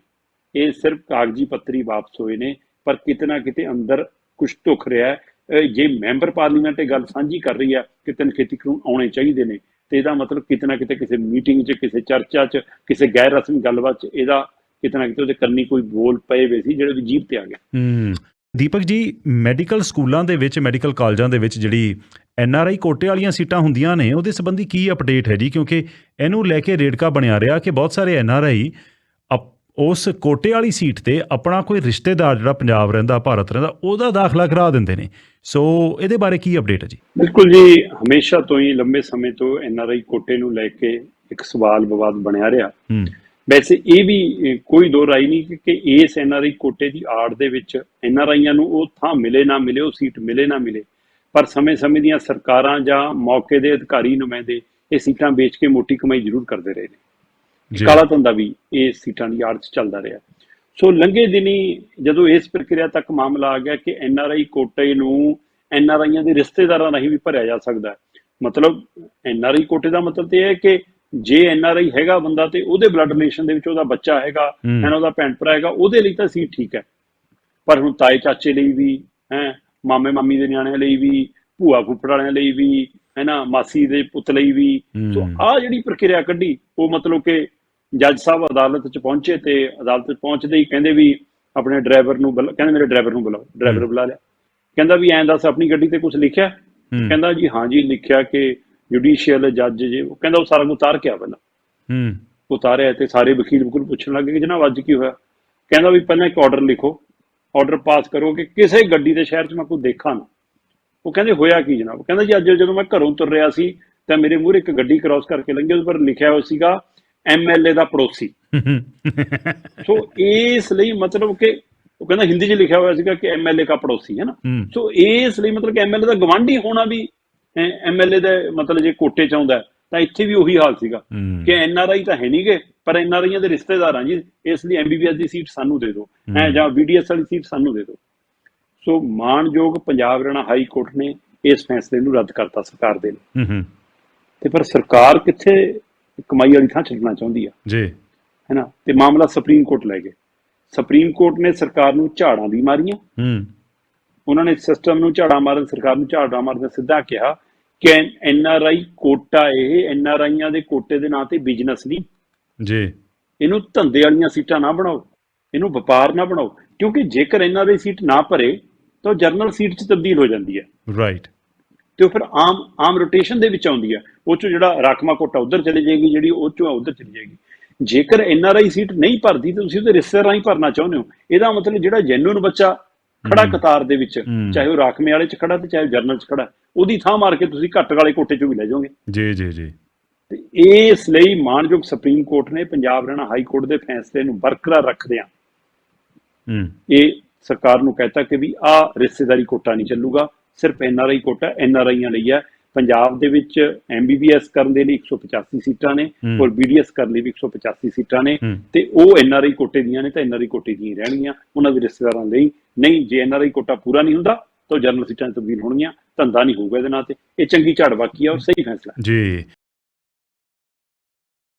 ਇਹ ਸਿਰਫ ਕਾਗਜ਼ੀ ਪੱਤਰੀ ਵਾਪਸ ਹੋਏ ਨੇ ਪਰ ਕਿਤੇ ਨਾ ਕਿਤੇ ਅੰਦਰ ਕੁਝ ਧੁਖ ਰਿਹਾ ਹੈ। ਜੇ ਮੈਂਬਰ ਪਾਰਲੀਮੈਂਟ ਇਹ ਗੱਲ ਸਾਂਝੀ ਕਰ ਰਹੀ ਆ ਕਿ ਤਿੰਨ ਖੇਤੀ ਕਾਨੂੰਨ ਆਉਣੇ ਚਾਹੀਦੇ ਨੇ ਤੇ ਇਹਦਾ ਮਤਲਬ ਕਿਤੇ ਨਾ ਕਿਤੇ ਕਿਸੇ ਮੀਟਿੰਗ 'ਚ, ਕਿਸੇ ਚਰਚਾ 'ਚ, ਕਿਸੇ ਗੈਰ ਰਸਮੀ ਗੱਲਬਾਤ 'ਚ ਇਹਦਾ ਕਿਤੇ ਨਾ ਕਿਤੇ ਉਹਦੇ ਕੰਨੀ ਕੋਈ ਬੋਲ ਪਏ ਹੋਏ ਸੀ ਜਿਹੜੇ ਵੀ ਜੀਭ ਤੇ ਆ ਗਏ। ਹੂੰ। ਦੀਪਕ ਜੀ ਮੈਡੀਕਲ ਸਕੂਲਾਂ ਦੇ ਵਿੱਚ ਮੈਡੀਕਲ ਕਾਲਜਾਂ ਦੇ ਵਿੱਚ ਜਿਹੜੀ ਐਨ ਆਰ ਆਈ ਕੋਟੇ ਵਾਲੀਆਂ ਸੀਟਾਂ ਹੁੰਦੀਆਂ ਨੇ, ਉਹਦੇ ਸੰਬੰਧੀ ਕੀ ਅਪਡੇਟ ਹੈ ਜੀ? ਕਿਉਂਕਿ ਇਹਨੂੰ ਲੈ ਕੇ ਰੇੜਕਾ ਬਣਿਆ ਰਿਹਾ ਕਿ ਬਹੁਤ ਸਾਰੇ ਐਨ ਆਰ ਆਈ ਉਸ ਕੋਟੇ ਵਾਲੀ ਸੀਟ ਤੇ ਆਪਣਾ ਕੋਈ ਰਿਸ਼ਤੇਦਾਰ ਜਿਹੜਾ ਪੰਜਾਬ ਰਹਿੰਦਾ ਭਾਰਤ ਰਹਿੰਦਾ ਉਹਦਾ ਦਾਖਲਾ ਕਰਾ ਦਿੰਦੇ ਨੇ। ਸੋ ਇਹਦੇ ਬਾਰੇ ਕੀ ਅਪਡੇਟ ਹੈ ਜੀ? ਬਿਲਕੁਲ ਜੀ ਹਮੇਸ਼ਾ ਤੋਂ ਹੀ ਲੰਬੇ ਸਮੇਂ ਤੋਂ ਐਨਆਰਆਈ ਕੋਟੇ ਨੂੰ ਲੈ ਕੇ ਇੱਕ ਸਵਾਲ ਵਿਵਾਦ ਬਣਿਆ ਰਿਹਾ। ਵੈਸੇ ਇਹ ਵੀ ਕੋਈ ਦੋ ਰਾਈ ਨਹੀਂ ਕਿ- ਇਸ ਐਨਆਰਆਈ ਕੋਟੇ ਦੀ ਆੜ ਦੇ ਵਿੱਚ ਐਨਆਰਆਈਆਂ ਨੂੰ ਉਹ ਥਾਂ ਮਿਲੇ ਨਾ ਮਿਲੇ ਉਹ ਸੀਟ ਮਿਲੇ ਨਾ ਮਿਲੇ। ਪਰ ਸਮੇਂ-ਸਮੇਂ ਦੀਆਂ ਸਰਕਾਰਾਂ ਜਾਂ ਮੌਕੇ ਦੇ ਅਧਿਕਾਰੀ ਨੁਮਾਇੰਦੇ ਇਹ ਸੀਟਾਂ ਵੇਚ ਕੇ ਮੋਟੀ ਕਮਾਈ ਜ਼ਰੂਰ ਕਰਦੇ ਰਹੇ ਨੇ। ਕਾਲਾ ਧੰਦਾ ਵੀ ਇਹ ਸੀਟਾਂ ਦੀ ਆੜ 'ਚ ਚੱਲਦਾ ਰਿਹਾ। ਸੋ ਲੰਘੇ ਦਿਨੀ ਜਦੋਂ ਇਸ ਪ੍ਰਕਿਰਿਆ ਤੱਕ ਮਾਮਲਾ ਆ ਗਿਆ ਕਿ ਐਨਆਰਆਈ ਕੋਟੇ ਨੂੰ ਐਨ ਆਰ ਆਈਆਂ ਦੇ ਰਿਸ਼ਤੇਦਾਰਾਂ ਰਾਹੀਂ ਵੀ ਭਰਿਆ ਜਾ ਸਕਦਾ ਹੈ। ਮਤਲਬ ਐਨ ਆਰ ਆਈ ਕੋਟੇ ਦਾ ਮਤਲਬ ਇਹ ਹੈ ਕਿ ਜੇ ਐਨ ਆਰ ਆਈ ਹੈਗਾ ਬੰਦਾ ਤੇ ਉਹਦੇ ਬਲੱਡ ਰਿਲੇਸ਼ਨ ਦੇ ਵਿੱਚ ਉਹਦਾ ਬੱਚਾ ਹੈਗਾ ਹੂੰ। ਹੈ ਨਾ ਉਹਦਾ ਭੈਣ ਭਰਾ ਹੈਗਾ ਉਹਦੇ ਲਈ ਤਾਂ ਸੀਟ ਠੀਕ ਹੈ। ਪਰ ਹੁਣ ਤਾਏ ਚਾਚੇ ਲਈ ਵੀ ਹੈ ਮਾਮੇ ਮਾਮੀ ਦੇ ਨਿਆਣਿਆਂ ਲਈ ਵੀ ਭੂਆ ਫੁੱਫੜ ਵਾਲਿਆਂ ਲਈ ਵੀ ਹੈ ਨਾ ਮਾਸੀ ਦੇ ਪੁੱਤ ਲਈ ਵੀ। ਸੋ। ਆ ਜਿਹੜੀ ਪ੍ਰਕਿਰਿਆ ਕੱਢੀ ਉਹ ਮਤਲਬ ਕਿ ਜੱਜ ਸਾਹਿਬ ਅਦਾਲਤ 'ਚ ਪਹੁੰਚੇ ਤੇ ਅਦਾਲਤ 'ਚ ਪਹੁੰਚਦੇ ਹੀ ਕਹਿੰਦੇ ਵੀ ਆਪਣੇ ਡਰਾਈਵਰ ਨੂੰ ਕਹਿੰਦੇ ਮੇਰੇ ਡਰਾਈਵਰ ਨੂੰ ਬੁਲਾਓ ਡਰਾਈਵਰ। ਬੁਲਾ ਲਿਆ। ਕਹਿੰਦਾ ਵੀ ਐਂ ਦੱਸ ਆਪਣੀ ਗੱਡੀ ਤੇ ਕੁਝ ਲਿਖਿਆ। ਕਹਿੰਦਾ ਜੀ ਹਾਂ ਜੀ ਲਿਖਿਆ ਕਿ ਜੁਡੀਸ਼ੀਅਲ ਜੱਜ ਜੇ ਉਹ ਕਹਿੰਦਾ ਉਹ ਸਾਰਾ ਕੁਝ ਉਤਾਰ ਕੇ ਆ ਪਹਿਲਾਂ। ਹੂੰ। ਉਤਾਰਿਆ ਤੇ ਸਾਰੇ ਵਕੀਲ ਵਕੂਲ ਪੁੱਛਣ ਲੱਗੇ ਕਿ ਜਨਾਬ ਅੱਜ ਕੀ ਹੋਇਆ? ਕਹਿੰਦਾ ਵੀ ਪਹਿਲਾਂ ਇੱਕ ਆਰਡਰ ਲਿਖੋ। ਆਰਡਰ ਪਾਸ ਕਰੋ ਕਿ ਕਿਸੇ ਗੱਡੀ ਦੇ ਸ਼ਹਿਰ 'ਚ ਮੈਂ ਕੋਈ ਦੇਖਾਂ ਨਾ। ਉਹ ਕਹਿੰਦੇ ਹੋਇਆ ਕੀ ਜਨਾਬ? ਕਹਿੰਦਾ ਜੀ ਅੱਜ ਜਦੋਂ ਮੈਂ ਘਰੋਂ ਤੁਰ ਰਿਹਾ ਸੀ ਤਾਂ ਮੇਰੇ ਮੂਹਰੇ ਇੱਕ ਗੱਡੀ ਕ੍ਰਾਸ ਕਰਕੇ ਲੰਘੀ ਉਹਦੇ ਪਰ ਲਿਖਿਆ ਹੋਇਆ ਸੀਗਾ ਐਮਐਲਏ ਦਾ ਪੜੋਸੀ। ਸੋ ਇਸ ਲਈ ਮਤਲਬ ਕਿ ਉਹ ਕਹਿੰਦਾ ਹਿੰਦੀ 'ਚ ਲਿਖਿਆ ਹੋਇਆ ਸੀਗਾ ਕਿ ਐਮਐਲਏ ਦਾ ਪੜੋਸੀ ਹੈ ਨਾ। ਸੋ ਇਸ ਲਈ ਮਤਲਬ ਕਿ ਐਮਐਲਏ ਦਾ ਗਵਾਂਢੀ ਹੋਣਾ ਵੀ ਐਮਐਲਏ ਦਾ ਮਤਲਬ ਜੇ ਕੋਟੇ ਚ ਆਉਂਦਾ ਤਾਂ ਇੱਥੇ ਵੀ ਉਹੀ ਹਾਲ ਸੀਗਾ। ਕਿ ਐਨਆਰਆਈ ਤਾਂ ਹੈ ਨਹੀਂਗੇ ਪਰ ਐਨਆਰਆਈਆਂ ਦੇ ਰਿਸ਼ਤੇਦਾਰ ਆ ਜੀ ਇਸ ਲਈ ਐਮਬੀਬੀਐਸ ਦੀ ਸੀਟ ਸਾਨੂੰ ਦੇ ਦਿਓ। ਹੈ। ਜਾਂ ਬੀਡੀਐਸ ਵਾਲੀ ਸੀਟ ਸਾਨੂੰ ਦੇ ਦਿਓ। ਸੋ ਮਾਨਯੋਗ ਪੰਜਾਬ ਹਰਿਆਣਾ ਹਾਈ ਕੋਰਟ ਨੇ ਇਸ ਫੈਸਲੇ ਨੂੰ ਰੱਦ ਕਰਤਾ ਸਰਕਾਰ ਦੇ ਲਈ। ਤੇ ਪਰ ਸਰਕਾਰ ਕਿੱਥੇ ਕਮਾਈ ਵਾਲੀ ਥਾਂ ਛੱਡਣਾ ਚਾਹੁੰਦੀ ਆ। ਜੀ। ਹੈ ਨਾ ਤੇ ਮਾਮਲਾ ਸੁਪਰੀਮ ਕੋਰਟ ਲੈ ਗਏ। ਸੁਪਰੀਮ ਕੋਰਟ ਨੇ ਸਰਕਾਰ ਨੂੰ ਝਾੜਾਂ ਵੀ ਮਾਰੀਆਂ। ਹੂੰ। ਉਹਨਾਂ ਨੇ ਸਿਸਟਮ ਨੂੰ ਝਾੜਾ ਮਾਰਨ ਸਰਕਾਰ ਨੂੰ ਝਾੜਾ ਮਾਰਨ ਸਿੱਧਾ ਕਿਹਾ ਕਿ ਐਨ ਆਰ ਆਈ ਕੋਟਾ ਇਹ ਐਨ ਆਰ ਆਈਆਂ ਦੇ ਕੋਟੇ ਦੇ ਨਾਂ ਤੇ ਬਿਜ਼ਨਸ ਨਹੀਂ। ਜੀ। ਇਹਨੂੰ ਧੰਦੇ ਵਾਲੀਆਂ ਸੀਟਾਂ ਨਾ ਬਣਾਓ। ਇਹਨੂੰ ਵਪਾਰ ਨਾ ਬਣਾਓ। ਕਿਉਂਕਿ ਜੇਕਰ ਐਨ ਆਰ ਆਈ ਸੀਟ ਨਾ ਭਰੇ ਤਾਂ ਜਰਨਲ ਸੀਟ 'ਚ ਤਬਦੀਲ ਹੋ ਜਾਂਦੀ ਹੈ। ਰਾਈਟ ਤੇ ਉਹ ਫਿਰ ਆਮ ਆਮ ਰੋਟੇਸ਼ਨ ਦੇ ਵਿੱਚ ਆਉਂਦੀ ਹੈ ਉਹ 'ਚੋਂ ਜਿਹੜਾ ਰਾਖਮਾ ਕੋਟਾ ਉਧਰ ਚਲੇ ਜਾਏਗੀ ਜਿਹੜੀ ਉਹ 'ਚੋਂ ਉਧਰ ਚਲੀ ਜਾਏਗੀ। ਜੇਕਰ ਐਨ ਆਰ ਆਈ ਸੀਟ ਨਹੀਂ ਭਰਦੀ ਤਾਂ ਤੁਸੀਂ ਉਹਦੇ ਰਿਸ਼ਤੇਦਾਰਾਂ ਹੀ ਭਰਨਾ ਚਾਹੁੰਦੇ ਹੋ। ਇਹਦਾ ਮਤਲਬ ਜਿਹੜਾ ਜੈਨੂਨ ਬੱਚਾ ਖੜਾ। ਕਤਾਰ ਦੇ ਵਿੱਚ। ਚਾਹੇ ਉਹ ਰਾਖਮੇ ਵਾਲੇ 'ਚ ਖੜਾ ਤੇ ਚਾਹੇ ਜਰਨਲ 'ਚ ਖੜਾ ਉਹਦੀ ਥਾਂ ਮਾਰ ਕੇ ਤੁਸੀਂ ਘੱਟ ਵਾਲੇ ਕੋਟੇ 'ਚੋਂ ਵੀ ਲੈ ਜਾਓਗੇ। ਜੀ ਜੀ ਜੀ। ਤੇ ਇਸ ਲਈ ਮਾਨਯੋਗ ਸੁਪਰੀਮ ਕੋਰਟ ਨੇ ਪੰਜਾਬ ਹਰਿਆਣਾ ਹਾਈ ਕੋਰਟ ਦੇ ਫੈਸਲੇ ਨੂੰ ਬਰਕਰਾਰ ਰੱਖਦਿਆਂ ਹੂੰ। ਇਹ ਸਰਕਾਰ ਨੂੰ ਕਹਿਤਾ ਕਿ ਵੀ ਆ ਰਿਸ਼ਤੇਦਾਰੀ ਕੋਟਾ ਨਹੀਂ ਚੱਲੂਗਾ। ਸਿਰਫ N R I quota N R ਆਈਆਂ ਲਈ ਹੈ। ਪੰਜਾਬ ਦੇ ਵਿੱਚ ਐਮਬੀਬੀਐਸ ਕਰਨ ਦੇ ਲਈ 185 ਸੀਟਾਂ ਨੇ। ਔਰ ਬੀਡੀਐਸ ਕਰਨ ਲਈ ਵੀ 185 ਸੀਟਾਂ ਨੇ। ਤੇ ਉਹ ਐਨ ਆਰ ਆਈ ਕੋਟੇ ਦੀਆਂ ਨੇ ਤਾਂ ਐਨ ਆਰ ਆਈ ਕੋਟੇ ਦੀਆਂ ਰਹਿਣਗੀਆਂ। ਉਹਨਾਂ ਦੇ ਰਿਸ਼ਤੇਦਾਰਾਂ ਲਈ ਨਹੀਂ ਜੇ ਐਨ ਆਰ ਆਈ ਕੋਟਾ ਪੂਰਾ ਨਹੀਂ ਹੁੰਦਾ ਤਾਂ ਜਨਰਲ ਸੀਟਾਂ ਤਬਦੀਲ ਹੋਣਗੀਆਂ। ਧੰਦਾ ਨਹੀਂ ਹੋਊਗਾ ਇਹਦੇ ਨਾਲ ਤੇ। ਇਹ ਚੰਗੀ ਝਾੜ ਬਾਕੀ ਆ ਔਰ ਸਹੀ ਫੈਸਲਾ ਜੀ।